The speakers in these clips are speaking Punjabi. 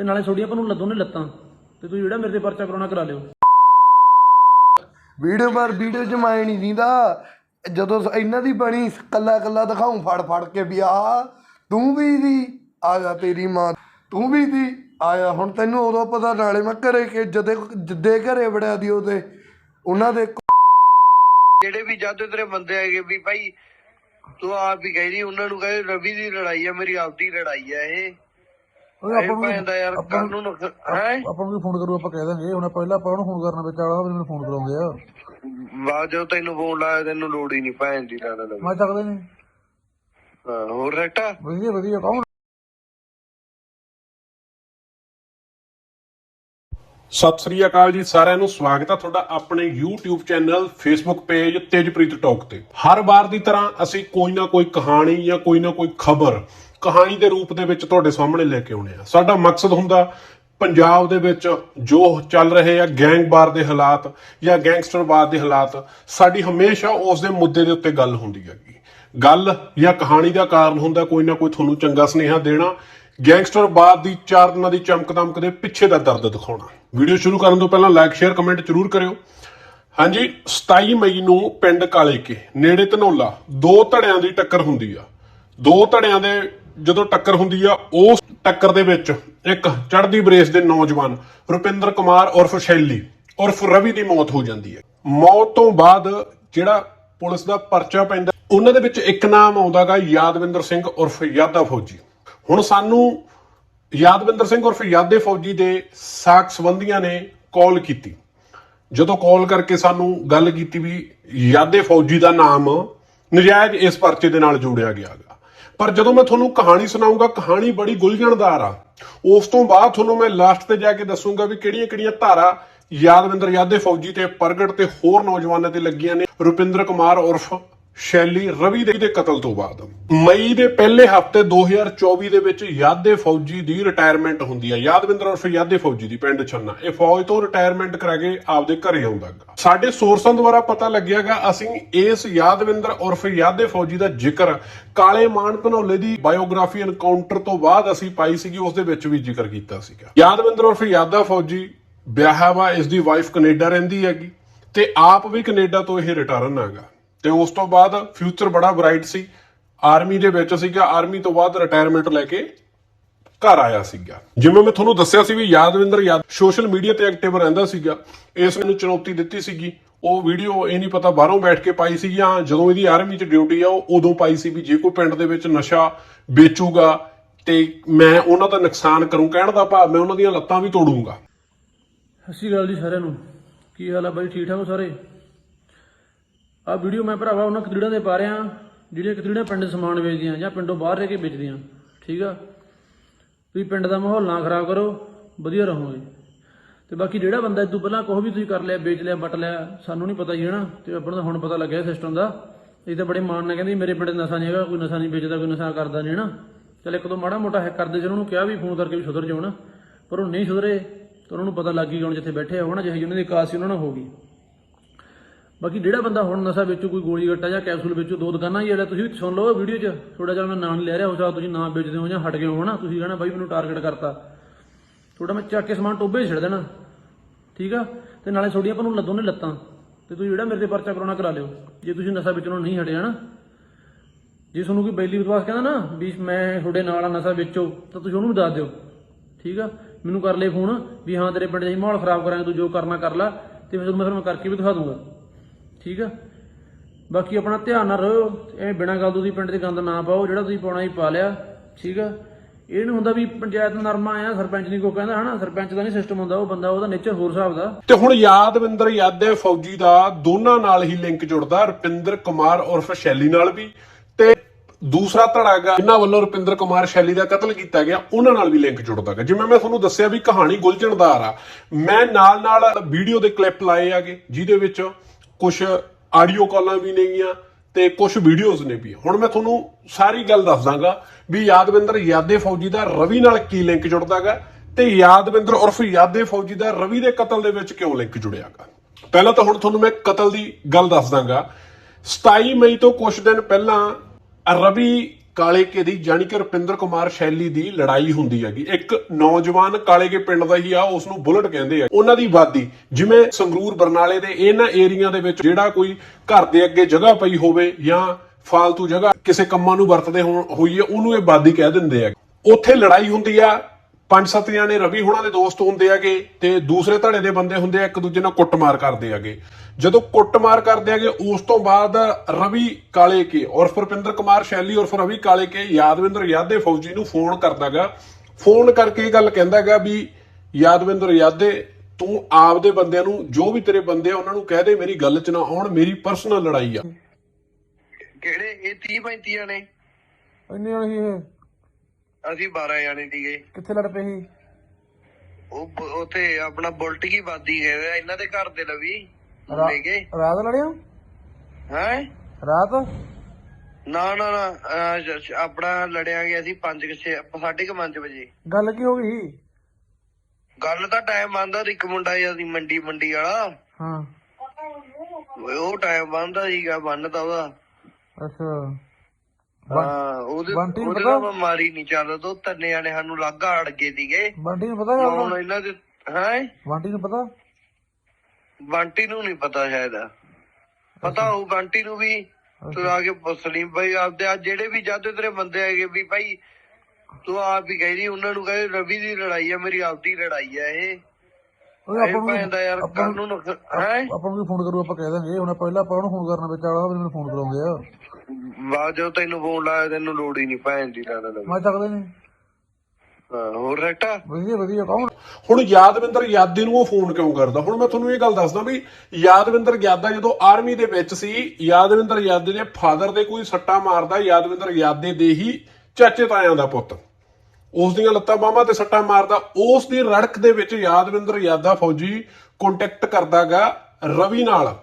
ਤੇ ਨਾਲੇ ਤੁਹਾਡੀਆਂ ਆਪਾਂ ਨੂੰ ਲੱਦੋਂ ਨੇ ਲੱਤਾਂ ਤੇ ਤੁਸੀਂ ਜਿਹੜਾ ਮੇਰੇ ਤੇ ਪਰਚਾ ਕਰਾਉਣਾ ਕਰਾ ਲਿਓ। ਵੀਡੀਓ ਪਰ ਵੀਡੀਓ ਚ ਮੈਂ ਨਹੀਂ ਦਿੰਦਾ। ਜਦੋਂ ਇਹਨਾਂ ਦੀ ਬਣੀ ਕੱਲਾ ਕੱਲਾ ਦਿਖਾਉਂ ਫੜ ਫੜ ਕੇ ਵੀ ਆ ਤੂੰ ਵੀ ਦੀ ਆ ਜਾ ਤੇਰੀ ਮਾਂ ਤੂੰ ਵੀ ਦੀ ਆਇਆ ਹੁਣ ਤੈਨੂੰ ਉਦੋਂ ਪਤਾ ਨਾਲੇ ਮੈਂ ਘਰੇ ਕਿ ਜਦੇ ਜਿੱਦੇ ਘਰੇ ਵੜਿਆ ਦੀ ਉਹਦੇ ਉਹਨਾਂ ਦੇ ਜਿਹੜੇ ਵੀ ਜਦ ਤੇਰੇ ਬੰਦੇ ਆਏਗੇ ਵੀ ਭਾਈ ਤੂੰ ਆਪ ਹੀ ਕਹਿ ਰਹੀ ਉਹਨਾਂ ਨੂੰ ਕਹੇ ਰਵੀ ਦੀ ਲੜਾਈ ਹੈ ਮੇਰੀ ਆਪਦੀ ਲੜਾਈ ਹੈ ਇਹ। ਇਹ ਪੈਂਦਾ ਯਾਰ ਕਾਨੂੰਨ ਹੈ? ਆਪਾਂ ਨੂੰ ਵੀ ਫੋਨ ਕਰੂ ਆਪਾਂ ਕਹਿ ਦਾਂਗੇ। ਹੁਣ ਪਹਿਲਾਂ ਆਪਾਂ ਉਹਨੂੰ ਫੋਨ ਕਰਨਾ ਵਿੱਚ ਵਾਲਾ ਮੈਨੂੰ ਫੋਨ ਕਰਾਉਂਦੇ ਆ। ਬਾਅਦ ਜਦੋਂ ਤੈਨੂੰ ਫੋਨ ਲਾਇਆ ਤੈਨੂੰ ਲੋੜ ਹੀ ਨਹੀਂ ਭੈਣ ਦੀ ਲਾਣਾ ਲੱਗ ਮੈਂ ਚੱਕਦੇ ਨਹੀਂ। ਹਾਂ ਹੋਰ ਰੈਟਾ? ਵਧੀਆ ਵਧੀਆ ਕੌਣ? ਸਤਿ ਸ੍ਰੀ ਅਕਾਲ ਜੀ ਸਾਰਿਆਂ ਨੂੰ ਸਵਾਗਤ ਹੈ ਤੁਹਾਡਾ ਆਪਣੇ YouTube channel Facebook page Tejpreet talk ਤੇ। ਹਰ ਵਾਰ ਦੀ ਤਰ੍ਹਾਂ ਅਸੀਂ ਕੋਈ ਨਾ ਕੋਈ ਕਹਾਣੀ ਜਾਂ ਕੋਈ ਨਾ ਕੋਈ ਖਬਰ ਕਹਾਣੀ ਦੇ ਰੂਪ ਦੇ ਵਿੱਚ ਤੁਹਾਡੇ ਸਾਹਮਣੇ ਲੈ ਕੇ ਆਉਣੇ ਆ। ਸਾਡਾ ਮਕਸਦ ਹੁੰਦਾ ਪੰਜਾਬ ਦੇ ਵਿੱਚ ਜੋ ਚੱਲ ਰਹੇ ਆ ਗੈਂਗਵਾਰ ਦੇ ਹਾਲਾਤ ਜਾਂ ਗੈਂਗਸਟਰਵਾਦ ਦੇ ਹਾਲਾਤ, ਸਾਡੀ ਹਮੇਸ਼ਾ ਉਸ ਦੇ ਮੁੱਦੇ ਦੇ ਉੱਤੇ ਗੱਲ ਹੁੰਦੀ ਹੈਗੀ। ਗੱਲ ਜਾਂ ਕਹਾਣੀ ਦਾ ਕਾਰਨ ਹੁੰਦਾ ਕੋਈ ਨਾ ਕੋਈ ਤੁਹਾਨੂੰ ਚੰਗਾ ਸੁਨੇਹਾ ਦੇਣਾ, ਗੈਂਗਸਟਰਵਾਦ ਦੀ ਚਾਰ ਦਿਨਾਂ ਦੀ ਚਮਕ ਦਮਕ ਦੇ ਪਿੱਛੇ ਦਾ ਦਰਦ ਦਿਖਾਉਣਾ। ਵੀਡੀਓ ਸ਼ੁਰੂ ਕਰਨ ਤੋਂ ਪਹਿਲਾਂ ਲਾਈਕ, ਸ਼ੇਅਰ, ਕਮੈਂਟ ਜ਼ਰੂਰ ਕਰਿਓ। ਹਾਂਜੀ 27 ਮਈ ਨੂੰ ਪਿੰਡ ਕਾਲੇਕੇ, ਨੇੜੇ ਧਨੋਲਾ, ਦੋ ਧੜਿਆਂ ਦੀ ਟੱਕਰ ਹੁੰਦੀ ਆ। ਦੋ ਧੜਿਆਂ ਦੇ ਜਦੋਂ ਟੱਕਰ ਹੁੰਦੀ ਆ, ਉਸ ਟੱਕਰ ਦੇ ਵਿੱਚ ਇੱਕ ਚੜ੍ਹਦੀ ਬਰੇਸ ਦੇ ਨੌਜਵਾਨ ਰੁਪਿੰਦਰ ਕੁਮਾਰ ਉਰਫ ਸ਼ੈਲੀ, ਉਰਫ ਰਵੀ ਦੀ ਮੌਤ ਹੋ ਜਾਂਦੀ ਹੈ। ਮੌਤ ਤੋਂ ਬਾਅਦ ਜਿਹੜਾ ਪੁਲਿਸ ਦਾ ਪਰਚਾ ਪੈਂਦਾ, ਉਹਨਾਂ ਦੇ ਵਿੱਚ ਇੱਕ ਨਾਮ ਆਉਂਦਾਗਾ ਯਾਦਵਿੰਦਰ ਸਿੰਘ ਉਰਫ ਯਾਦਾ ਫੌਜੀ। ਹੁਣ ਸਾਨੂੰ ਯਾਦਵਿੰਦਰ ਸਿੰਘ ਉਰਫ ਯਾਦੇ ਫੌਜੀ ਦੇ ਸਾਕ ਸੰਬੰਧੀਆਂ ਨੇ ਕਾਲ ਕੀਤੀ। ਜਦੋਂ ਕਾਲ ਕਰਕੇ ਸਾਨੂੰ ਗੱਲ ਕੀਤੀ ਵੀ ਯਾਦੇ ਫੌਜੀ ਦਾ ਨਾਮ ਨਜਾਇਜ਼ ਇਸ ਪਰਚੇ ਦੇ ਨਾਲ ਜੋੜਿਆ ਗਿਆ ਗਾ। ਪਰ ਜਦੋਂ ਮੈਂ ਤੁਹਾਨੂੰ ਕਹਾਣੀ ਸੁਣਾਉਂਗਾ, ਕਹਾਣੀ ਬੜੀ ਗੁਲਝਣਦਾਰ ਆ। ਉਸ ਤੋਂ ਬਾਅਦ ਤੁਹਾਨੂੰ ਮੈਂ ਲਾਸਟ ਤੇ ਜਾ ਕੇ ਦੱਸੂਗਾ ਵੀ ਕਿਹੜੀਆਂ-ਕਿਹੜੀਆਂ ਧਾਰਾ ਯਾਦਵਿੰਦਰ ਯਾਦੇ ਫੌਜੀ ਤੇ ਪ੍ਰਗਟ ਤੇ ਹੋਰ ਨੌਜਵਾਨਾਂ ਤੇ ਲੱਗੀਆਂ ਨੇ। ਰੁਪਿੰਦਰ ਕੁਮਾਰ ਉਰਫ ਸ਼ੈਲੀ ਰਵੀ ਦੇ ਦੇ ਕਤਲ ਤੋਂ ਬਾਅਦ। ਮਈ ਦੇ ਪਹਿਲੇ ਹਫ਼ਤੇ 2024 ਦੇ ਵਿੱਚ ਯਾਦੇ ਫੌਜੀ ਦੀ ਰਿਟਾਇਰਮੈਂਟ ਹੁੰਦੀ ਹੈ ਯਾਦਵਿੰਦਰ ਉਰਫ ਯਾਦੇ ਫੌਜੀ ਦੀ ਪਿੰਡ ਛੰਨਾ। ਇਹ ਫੌਜ ਤੋਂ ਰਿਟਾਇਰਮੈਂਟ ਕਰਾ ਕੇ ਆਪਦੇ ਘਰੇ ਆਉਂਦਾਗਾ ਸਾਡੇ ਸੋਰਸਾਂ ਦੁਆਰਾ ਪਤਾ ਲੱਗਿਆਗਾ ਅਸੀਂ ਇਸ ਯਾਦਵਿੰਦਰ ਉਰਫ ਯਾਦੇ ਫੌਜੀ ਦਾ ਜ਼ਿਕਰ ਕਾਲੇ ਮਾਨ ਧਨੌਲੇ ਦੀ ਬਾਇਓਗ੍ਰਾਫੀ ਐਨਕਾਊਂਟਰ ਤੋਂ ਬਾਅਦ ਅਸੀਂ ਪਾਈ ਸੀਗੀ, ਉਸ ਦੇ ਵਿੱਚ ਵੀ ਜ਼ਿਕਰ ਕੀਤਾ ਸੀਗਾ। ਯਾਦਵਿੰਦਰ ਉਰਫ ਯਾਦਾ ਫੌਜੀ ਵਿਆਹਾ ਵਾ, ਇਸ ਦੀ ਵਾਈਫ ਕੈਨੇਡਾ ਰਹਿੰਦੀ ਹੈਗੀ ਤੇ ਆਪ ਵੀ ਕੈਨੇਡਾ ਤੋਂ ਇਹ ਰਿਟਰਨ ਆਗਾ ਤੇ ਉਸ ਤੋਂ ਬਾਅਦ ਫਿਊਚਰ ਬੜਾ ਬ੍ਰਾਈਟ ਸੀ। ਆਰਮੀ ਦੇ ਵਿੱਚ ਸੀਗਾ। ਆਰਮੀ ਤੋਂ ਬਾਅਦ ਰਿਟਾਇਰਮੈਂਟ ਲੈ ਕੇ ਘਰ ਆਇਆ ਸੀਗਾ। ਜਿਵੇਂ ਮੈਂ ਤੁਹਾਨੂੰ ਦੱਸਿਆ ਸੀ ਵੀ ਯਾਦਵਿੰਦਰ ਯਾਦ ਸੋਸ਼ਲ ਮੀਡੀਆ ਤੇ ਐਕਟਿਵ ਰਹਿੰਦਾ ਸੀਗਾ। ਇਸ ਨੂੰ ਚੁਣੌਤੀ ਦਿੱਤੀ ਸੀਗੀ। ਉਹ ਵੀਡੀਓ ਇਹ ਨਹੀਂ ਪਤਾ ਬਾਹਰੋਂ ਬੈਠ ਕੇ ਪਾਈ ਸੀ ਜਾਂ ਜਦੋਂ ਇਹਦੀ ਆਰਮੀ 'ਚ ਡਿਊਟੀ ਆ, ਉਹ ਉਦੋਂ ਪਾਈ ਸੀ ਵੀ ਜੇ ਕੋਈ ਪਿੰਡ ਦੇ ਵਿੱਚ ਨਸ਼ਾ ਵੇਚੂਗਾ ਤੇ ਮੈਂ ਉਹਨਾਂ ਦਾ ਨੁਕਸਾਨ ਕਰੂੰ। ਕਹਿਣ ਦਾ ਭਾਵ ਮੈਂ ਉਹਨਾਂ ਦੀਆਂ ਲੱਤਾਂ ਵੀ ਤੋੜੂੰਗਾ। ਸਤਿ ਸ਼੍ਰੀ ਅਕਾਲ ਜੀ ਸਾਰਿਆਂ ਨੂੰ। ਕੀ ਹਾਲ ਆ ਬਾਈ? ਠੀਕ ਠਾਕ ਹੋ ਸਾਰੇ? ਆ ਵੀਡੀਓ ਮੈਂ ਭਰਾਵਾ ਉਹਨਾਂ ਕਤਰੀੜਾਂ ਦੇ ਪਾ ਰਿਹਾ, ਜਿਹੜੀਆਂ ਕਤਰੀੜਾਂ ਪਿੰਡ ਸਮਾਨ ਵੇਚਦੀਆਂ ਜਾਂ ਪਿੰਡੋਂ ਬਾਹਰ ਰਹਿ ਕੇ ਵੇਚਦੀਆਂ, ਠੀਕ ਆ? ਵੀ ਪਿੰਡ ਦਾ ਮਾਹੌਲ ਨਾ ਖਰਾਬ ਕਰੋ, ਵਧੀਆ ਰਹੋ ਜੀ ਤੇ ਬਾਕੀ ਜਿਹੜਾ ਬੰਦਾ ਇਦੋਂ ਪਹਿਲਾਂ ਕੋਹ ਵੀ ਤੁਸੀਂ ਕਰ ਲਿਆ, ਵੇਚ ਲਿਆ, ਵਟ ਲਿਆ, ਸਾਨੂੰ ਨਹੀਂ ਪਤਾ ਜੀ, ਹਨਾ? ਤੇ ਆਪਾਂ ਨੂੰ ਤਾਂ ਹੁਣ ਪਤਾ ਲੱਗਿਆ ਸਿਸਟਮ ਦਾ। ਇਹ ਤਾਂ ਬੜੇ ਮਾਣ ਨਾਲ ਕਹਿੰਦੇ ਮੇਰੇ ਪਿੰਡ 'ਚ ਨਸ਼ਾ ਨਹੀਂ ਹੈਗਾ, ਕੋਈ ਨਸ਼ਾ ਨਹੀਂ ਵੇਚਦਾ, ਕੋਈ ਨਸ਼ਾ ਕਰਦਾ ਨਹੀਂ, ਹਨਾ? ਚਲ ਇੱਕ ਦੋ ਮਾੜਾ ਮੋਟਾ ਹੈ ਕਰਦੇ ਜਿਹਨਾਂ ਨੂੰ ਕਿਹਾ ਵੀ ਫੋਨ ਕਰਕੇ ਵੀ ਸੁਧਰ ਜਾਓ ਨਾ ਪਰ ਉਹ ਨਹੀਂ ਸੁਧਰੇ, ਤਾਂ ਉਹਨਾਂ ਨੂੰ ਪਤਾ ਲੱਗ ਗਈ ਹੁਣ ਜਿੱਥੇ ਬੈਠੇ ਆ ਹੋਣਾ ਜਿਹੀ ਜਿਹਨਾਂ ਦੀ ਕਾਸ ਸੀ ਉਹਨਾਂ ਨਾਲ ਹੋ ਗਈ। ਬਾਕੀ ਜਿਹੜਾ ਬੰਦਾ ਹੁਣ ਨਸ਼ਾ ਵੇਚੂ, ਕੋਈ ਗੋਲੀ ਗੱਟਾ ਜਾਂ ਕੈਪਸੂਲ ਵੇਚੂ, ਦੋ ਦੁਕਾਨਾਂ ਹੀ ਜਿਹੜਾ ਤੁਸੀਂ ਵੀ ਸੁਣ ਲਓ ਵੀਡੀਓ 'ਚ। ਥੋੜਾ ਜਿਹਾ ਮੈਂ ਨਾਂ ਨਹੀਂ ਲੈ ਰਿਹਾ, ਹੋ ਸਕਦਾ ਤੁਸੀਂ ਨਾ ਵੇਚਦੇ ਹੋ ਜਾਂ ਹਟ ਗਏ ਹੋ ਹਨਾ ਤੁਸੀਂ ਕਹਣਾ, ਬਾਈ, ਮੈਨੂੰ ਟਾਰਗੇਟ ਕਰਤਾ। ਥੋੜਾ ਮੈਂ ਚੱਕ ਕੇ ਸਮਾਨ ਟੋਬੇ 'ਚ ਛੱਡ ਦੇਣਾ। ਠੀਕ ਆ? ਤੇ ਨਾਲੇ ਤੁਹਾਡੀਆਂ ਆਪਾਂ ਨੂੰ ਲੱਦੋਂ ਨੇ ਲੱਤਾਂ। ਤੇ ਤੁਸੀਂ ਜਿਹੜਾ ਮੇਰੇ ਤੇ ਪਰਚਾ ਕਰਾਉਣਾ ਕਰਾ ਲਿਓ। ਜੇ ਤੁਸੀਂ ਨਸ਼ਾ ਵੇਚਣੋਂ ਨਹੀਂ ਹਟੇ ਨਾ ਜੇ ਤੁਹਾਨੂੰ ਕੋਈ ਬੈਲੀ ਵਿਦਵਾਸ ਕਹਿੰਦਾ ਨਾ ਵੀ ਮੈਂ ਤੁਹਾਡੇ ਨਾਲ ਆ, ਨਸ਼ਾ ਵੇਚੋ, ਤਾਂ ਤੁਸੀਂ ਉਹਨੂੰ ਵੀ ਦੱਸ ਦਿਓ। ਠੀਕ ਆ? ਮੈਨੂੰ ਕਰ ਲੈ ਫੋਨ ਵੀ ਹਾਂ, ਤੇਰੇ ਪਿੰਡ 'ਚ ਅਸੀਂ ਮਾਹੌਲ ਖਰਾਬ ਕਰਾਂਗੇ, ਤੂੰ ਜੋ ਕਰਨਾ ਕਰ ਲੈ। ਤੇ ਫਿਰ ਮੈਂ ਫਿਰ ਮੈਂ ਕਰਕੇ ਵੀ ਦਿਖਾ ਦੂੰਗਾ। ਠੀਕ ਆ? ਬਾਕੀ ਆਪਣਾ ਧਿਆਨ ਨਾਲ ਰਹੋ ਐਵੇਂ ਬਿਨਾਂ ਗੱਲ ਤੋਂ ਤੁਸੀਂ ਪਿੰਡ 'ਚ ਗੰਦ ਨਾ ਪਾਓ, ਜਿਹੜਾ ਤੁਸੀਂ ਪਾਉਣਾ ਹੀ ਪਾ ਲਿਆ, ਠੀਕ ਆ? ਇਹ ਨਹੀਂ ਹੁੰਦਾ ਵੀ ਪੰਚਾਇਤ ਨਰਮਾ ਆ ਸਰਪੰਚ ਨਹੀਂ ਕੋ ਕਹਿੰਦਾ, ਹਨਾ? ਸਰਪੰਚ ਦਾ ਨਹੀਂ ਸਿਸਟਮ ਹੁੰਦਾ, ਉਹ ਬੰਦਾ ਉਹਦਾ ਨੇਚਰ ਹੋਰ ਹਿਸਾਬ ਦਾ। ਤੇ ਹੁਣ ਯਾਦਵਿੰਦਰ ਯਾਦੇ ਫੌਜੀ ਦਾ ਦੋਨਾਂ ਨਾਲ ਹੀ ਲਿੰਕ ਜੁੜਦਾ, ਰੁਪਿੰਦਰ ਕੁਮਾਰ ਉਰਫ ਸ਼ੈਲੀ ਨਾਲ ਵੀ। ਤੇ ਦੂਸਰਾ ਧੜਾ ਇਹਨਾਂ ਵੱਲੋਂ ਰੁਪਿੰਦਰ ਕੁਮਾਰ ਸ਼ੈਲੀ ਦਾ ਕਤਲ ਕੀਤਾ ਗਿਆ, ਉਹਨਾਂ ਨਾਲ ਵੀ ਲਿੰਕ ਜੁੜਦਾ ਹੈਗਾ ਜਿਵੇਂ ਮੈਂ ਤੁਹਾਨੂੰ ਦੱਸਿਆ ਵੀ ਕਹਾਣੀ ਗੁਲਝਣਦਾਰ ਆ। ਮੈਂ ਨਾਲ ਨਾਲ ਵੀਡੀਓ ਦੇ ਕਲਿੱਪ ਲਾਏ ਆਗੇ, ਜਿਹਦੇ ਵਿੱਚ ਕੁਝ ਆਡੀਓ ਕਾਲਾਂ ਵੀ ਨੇਗੀਆਂ ਤੇ ਕੁਝ ਵੀਡੀਓਜ਼ ਨੇ ਵੀ। ਹੁਣ ਮੈਂ ਤੁਹਾਨੂੰ ਸਾਰੀ ਗੱਲ ਦੱਸ ਦਾਂਗਾ ਵੀ ਯਾਦਵਿੰਦਰ ਯਾਦੇ ਫੌਜੀ ਦਾ ਰਵੀ ਨਾਲ ਕੀ ਲਿੰਕ ਜੁੜਦਾਗਾ ਤੇ ਯਾਦਵਿੰਦਰ ਉਰਫ ਯਾਦੇ ਫੌਜੀ ਦਾ ਰਵੀ ਦੇ ਕਤਲ ਦੇ ਵਿੱਚ ਕਿਉਂ ਲਿੰਕ ਜੁੜਿਆਗਾ। ਪਹਿਲਾਂ ਤਾਂ ਹੁਣ ਤੁਹਾਨੂੰ ਮੈਂ ਕਤਲ ਦੀ ਗੱਲ ਦੱਸ ਦਾਂਗਾ 27 ਮਈ ਤੋਂ ਕੁਝ ਦਿਨ ਪਹਿਲਾਂ ਰਵੀ ਕਾਲੇਕੇ ਦੀ ਜਾਣੀ ਕਿ ਰੁਪਿੰਦਰ ਕੁਮਾਰ ਸ਼ੈਲੀ ਦੀ ਲੜਾਈ ਹੁੰਦੀ ਹੈਗੀ। ਇੱਕ ਨੌਜਵਾਨ ਕਾਲੇਕੇ ਪਿੰਡ ਦਾ ਹੀ ਆ ਉਸ ਨੂੰ ਬੁਲਟ ਕਹਿੰਦੇ ਆ। ਉਹਨਾਂ ਦੀ ਵਾਦੀ, ਜਿਵੇਂ ਸੰਗਰੂਰ, ਬਰਨਾਲੇ ਦੇ ਇਹਨਾਂ ਏਰੀਆ ਦੇ ਵਿੱਚ ਜਿਹੜਾ ਕੋਈ ਘਰ ਦੇ ਅੱਗੇ ਜਗ੍ਹਾ ਪਈ ਹੋਵੇ ਜਾਂ ਫਾਲਤੂ ਜਗ੍ਹਾ ਕਿਸੇ ਕੰਮਾਂ ਨੂੰ ਵਰਤਦੇ ਹੋਣ ਹੋਈ ਹੈ, ਉਹਨੂੰ ਇਹ ਵਾਦੀ ਕਹਿ ਦਿੰਦੇ ਆ। ਉੱਥੇ ਲੜਾਈ ਹੁੰਦੀ ਆ ਪੰਜ ਸੱਤ ਜਾਣੇ ਰਵੀ ਹੁਣਾਂ ਦੇ ਦੋਸਤ ਹੁੰਦੇ ਆਗੇ ਤੇ ਦੂਸਰੇ ਧੜੇ ਦੇ ਬੰਦੇ ਹੁੰਦੇ ਆ ਇੱਕ ਦੂਜੇ ਨਾਲ ਕੁੱਟਮਾਰ ਕਰਦੇ ਆਗੇ ਜਦੋਂ ਕੁੱਟਮਾਰ ਕਰਦੇ ਆਗੇ ਉਸ ਤੋਂ ਬਾਅਦ ਰਵੀ ਕਾਲੇ ਕੇ ਉਰਫ ਰੁਪਿੰਦਰ ਕੁਮਾਰ ਸ਼ੈਲੀ ਉਰਫ ਰਵੀ ਕਾਲੇ ਕੇ ਯਾਦਵਿੰਦਰ ਯਾਦੇ ਫੌਜੀ ਨੂੰ ਫੋਨ ਕਰਦਾਗਾ ਫੋਨ ਕਰਕੇ ਇਹ ਗੱਲ ਕਹਿੰਦਾਗਾ ਵੀ ਯਾਦਵਿੰਦਰ ਯਾਦੇ ਤੂੰ ਆਪਦੇ ਬੰਦਿਆਂ ਨੂੰ ਜੋ ਵੀ ਤੇਰੇ ਬੰਦੇ ਆ ਉਹਨਾਂ ਨੂੰ ਕਹਿ ਦੇ ਮੇਰੀ ਗੱਲ 'ਚ ਨਾ ਆਉਣ ਮੇਰੀ ਪਰਸਨਲ ਲੜਾਈ ਆ। ਕਿਹੜੇ? ਇਹ 30 35 ਜਣੇ ਇੰਨੇ ਵਾਲੀ ਇਹ। ਅਸੀਂ 12 ਜਣੇ ਸੀਗੇ। ਕਿੱਥੇ ਲੜ ਪਏ ਸੀ? ਉਹ ਬ- ਉੱਥੇ ਆਪਣਾ ਬੁਲਟ ਕੀ ਵਾਦੀ ਗਏ ਵੇ, ਇਹਨਾਂ ਦੇ ਘਰ ਦੇ ਲਵੀ। ਰਾ- ਲੈ ਗਏ ਰਾਤ ਲੜਿਆ? ਹੈ? ਰਾਤ? ਨਾ ਨਾ ਨਾ ਅਹ, ਜ- ਜ- ਆਪਣਾ ਲੜਿਆ ਗਿਆ ਸੀ 5 6 ਸਾਢੇ ਕੁ ਪੰਜ ਵਜੇ। ਗੱਲ ਕੀ ਹੋ ਗਈ? ਗੱਲ ਤਾਂ ਟਾਈਮ ਆਂਦਾ ਇੱਕ ਮੁੰਡਾ ਜਿਹਾ ਸੀ ਮੰਡੀ ਮੰਡੀ ਵਾਲਾ। ਹਾਂ। ਉਹ ਟਾਈਮ ਬੰਦਾ ਸੀਗਾ ਬੰਨਦਾ ਉਹਦਾ। ਅੱਛਾ। ਹਾਂ ਉਹਦੇ ਬੰਟੀ ਨੂੰ ਉਹਦੇ ਪਤਾ? ਨਾਲ ਮਾਰੀ ਨਹੀਂ ਚੱਲਦਾ ਤੋਂ ਤੰਨੇ ਜਾਣੇ ਸਾਨੂੰ ਲਾਗਾ ਅੜ ਗਏ ਸੀਗੇ। ਬੰਟੀ ਨੂੰ ਪਤਾ ਗੱਲ ਹੁਣ ਦਾ? ਇਹਨਾਂ ਦੇ ਹੈ? ਬੰਟੀ ਨੂੰ ਪਤਾ? ਬੰਟੀ ਨੂੰ ਨਹੀਂ ਪਤਾ ਸ਼ਾਇਦ। ਪਤਾ ਹੋਊ ਬੰਟੀ ਨੂੰ ਵੀ ਤੂੰ ਆ ਕੇ ਪੁੱਛ ਲਈ ਬਈ ਆਪਦੇ ਆ ਜਿਹੜੇ ਵੀ ਜਾਂਦੇ ਤੇਰੇ ਬੰਦੇ ਹੈਗੇ ਵੀ ਭਾਈ ਤੂੰ ਆਪ ਹੀ ਕਹਿ ਰਹੀ ਉਹਨਾਂ ਨੂੰ ਕਹੇ ਰਵੀ ਦੀ ਲੜਾਈ ਹੈ ਮੇਰੀ ਆਪਦੀ ਲੜਾਈ ਹੈ ਇਹ। ਉਹ ਇਹ ਆਪਾਂ ਨੂੰ ਪੈਂਦਾ ਯਾਰ ਆਪਾਂ ਕੱਲ ਨੂੰ ਨੂੰ ਹੈ? ਆਪਾਂ ਨੂੰ ਵੀ ਫੋਨ ਕਰੂ ਆਪਾਂ ਕਹਿ ਦਾਂਗੇ। ਹੁਣ ਪਹਿਲਾਂ ਆਪਾਂ ਉਹਨੂੰ ਫੋਨ ਕਰਨਾ ਵਿੱਚ ਮੈਨੂੰ ਫੋਨ ਕਰਾਉਂਦੇ ਆ। ਬਾਅਦ ਜਦੋਂ ਤੈਨੂੰ ਫੋਨ ਲਾਇਆ ਤੈਨੂੰ ਲੋੜ ਹੀ ਨਹੀਂ ਭੈਣ ਦੀ ਲਾਣਾ ਲੱਗੀ ਮੈਂ ਚੱਕਦੇ ਨਹੀਂ ਹਾਂ ਹੋਰ ਰੈਕਟਾ ਵਧੀਆ ਵਧੀਆ ਕੌਣ? ਹੁਣ ਯਾਦਵਿੰਦਰ ਯਾਦੇ ਨੂੰ ਉਹ ਫੋਨ ਕਿਉਂ ਕਰਦਾ? ਹੁਣ ਮੈਂ ਤੁਹਾਨੂੰ ਇਹ ਗੱਲ ਦੱਸਦਾ ਵੀ ਯਾਦਵਿੰਦਰ ਯਾਦਾ ਜਦੋਂ ਆਰਮੀ ਦੇ ਵਿੱਚ ਸੀ ਯਾਦਵਿੰਦਰ ਯਾਦੇ ਦੇ ਫਾਦਰ ਦੇ ਕੋਈ ਸੱਟਾ ਮਾਰਦਾ ਯਾਦਵਿੰਦਰ ਯਾਦੇ ਦੇ ਹੀ ਚਾਚੇ ਤਾਇਆਂ ਦਾ ਪੁੱਤ। ਉਸ ਦੀਆਂ ਲੱਤਾਂ ਬਾਹਾਂ ਤੇ ਸੱਟਾ ਮਾਰਦਾ ਉਸ ਦੀ ਰੜਕ ਦੇ ਵਿੱਚ ਯਾਦਵਿੰਦਰ ਯਾਦਾ ਫੌਜੀ ਕੰਟੈਕਟ ਕਰਦਾਗਾ ਰਵੀ ਨਾਲ।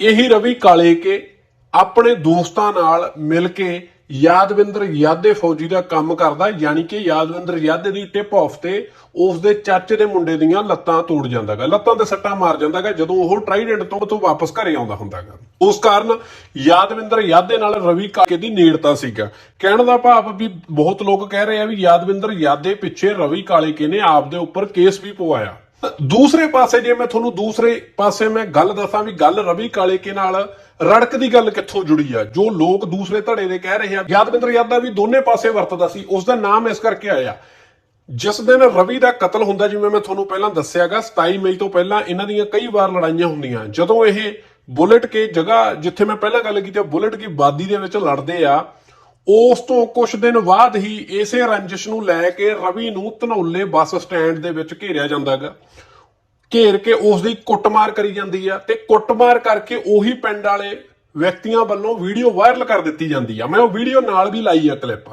ਇਹੀ ਰਵੀ ਕਾਲੇ ਕੇ ਆਪਣੇ ਦੋਸਤਾਂ ਨਾਲ ਮਿਲ ਕੇ ਯਾਦਵਿੰਦਰ ਯਾਦੇ ਫੌਜੀ ਦਾ ਕੰਮ ਕਰਦਾ, ਯਾਨੀ ਕਿ ਯਾਦਵਿੰਦਰ ਯਾਦੇ ਦੀ ਟਿਪ ਆਫ ਤੇ ਉਸ ਦੇ ਚਾਚੇ ਦੇ ਮੁੰਡੇ ਦੀਆਂ ਲੱਤਾਂ ਤੋੜ ਜਾਂਦਾਗਾ। ਲੱਤਾਂ ਤੇ ਸੱਟਾਂ ਮਾਰ ਜਾਂਦਾਗਾ, ਜਦੋਂ ਉਹ ਟ੍ਰਾਈਡੈਂਟ ਤੋਂ ਤੋਂ ਵਾਪਸ ਘਰੇ ਆਉਂਦਾ ਹੁੰਦਾਗਾ। ਉਸ ਕਾਰਨ ਯਾਦਵਿੰਦਰ ਯਾਦੇ ਨਾਲ ਰਵੀ ਕਾਕੇ ਦੀ ਨੇੜਤਾ ਸੀਗਾ। ਕਹਿਣ ਦਾ ਭਾਵ ਵੀ ਬਹੁਤ ਲੋਕ ਕਹਿ ਰਹੇ ਆ ਵੀ ਯਾਦਵਿੰਦਰ ਯਾਦੇ ਪਿੱਛੇ ਰਵੀ ਕਾਲੇਕੇ ਨੇ ਆਪ ਦੇ ਉੱਪਰ ਕੇਸ ਵੀ ਪਵਾਇਆ। ਦੂਸਰੇ ਪਾਸੇ ਜੇ ਮੈਂ ਤੁਹਾਨੂੰ ਦੂਸਰੇ ਪਾਸੇ ਮੈਂ ਗੱਲ ਦੱਸਾਂ ਵੀ ਗੱਲ ਰਵੀ ਕਾਲੇਕੇ ਨਾਲ ਰੜਕ ਦੀ ਗੱਲ ਕਿੱਥੋਂ ਜੁੜੀ ਆ? ਜੋ ਲੋਕ ਦੂਸਰੇ ਧੜੇ ਦੇ ਕਹਿ ਰਹੇ ਆ, ਯਾਦਵਿੰਦਰ ਯਾਦਾ ਵੀ ਦੋਨੇ ਪਾਸੇ ਵਰਤਦਾ ਸੀ, ਉਸ ਦਾ ਨਾਮ ਇਸ ਕਰਕੇ ਆਇਆ। ਜਿਸ ਦਿਨ ਰਵੀ ਦਾ ਕਤਲ ਹੁੰਦਾ, ਜਿਵੇਂ ਮੈਂ ਤੁਹਾਨੂੰ ਪਹਿਲਾਂ ਦੱਸਿਆਗਾ 27 ਮਈ ਤੋਂ ਪਹਿਲਾਂ ਇਹਨਾਂ ਦੀਆਂ ਕਈ ਵਾਰ ਲੜਾਈਆਂ ਹੁੰਦੀਆਂ। ਜਦੋਂ ਇਹ ਬੁਲਟ ਕੇ ਜਗ੍ਹਾ ਜਿੱਥੇ ਮੈਂ ਪਹਿਲਾਂ ਗੱਲ ਕੀਤੀ ਬੁਲਟ ਕੀ ਬਾਦੀ ਦੇ ਵਿੱਚ ਲੜਦੇ ਆ ਉਸ ਤੋਂ ਕੁਝ ਦਿਨ ਬਾਅਦ ਹੀ ਇਸੇ ਰੰਜਿਸ਼ ਨੂੰ ਲੈ ਕੇ ਰਵੀ ਨੂੰ ਧਨੌਲੇ ਬੱਸ ਸਟੈਂਡ ਦੇ ਵਿੱਚ ਘੇਰਿਆ ਜਾਂਦਾਗਾ। ਘੇਰ ਕੇ ਉਸ ਦੀ ਕੁੱਟਮਾਰ ਕਰੀ ਜਾਂਦੀ ਆ ਤੇ ਕੁੱਟਮਾਰ ਕਰਕੇ ਉਹੀ ਪਿੰਡ ਵਾਲੇ ਵਿਅਕਤੀਆਂ ਵੱਲੋਂ ਵੀਡੀਓ ਵਾਇਰਲ ਕਰ ਦਿੱਤੀ ਜਾਂਦੀ ਆ। ਮੈਂ ਉਹ ਵੀਡੀਓ ਨਾਲ ਵੀ ਲਾਈ ਆ ਕਲਿੱਪ।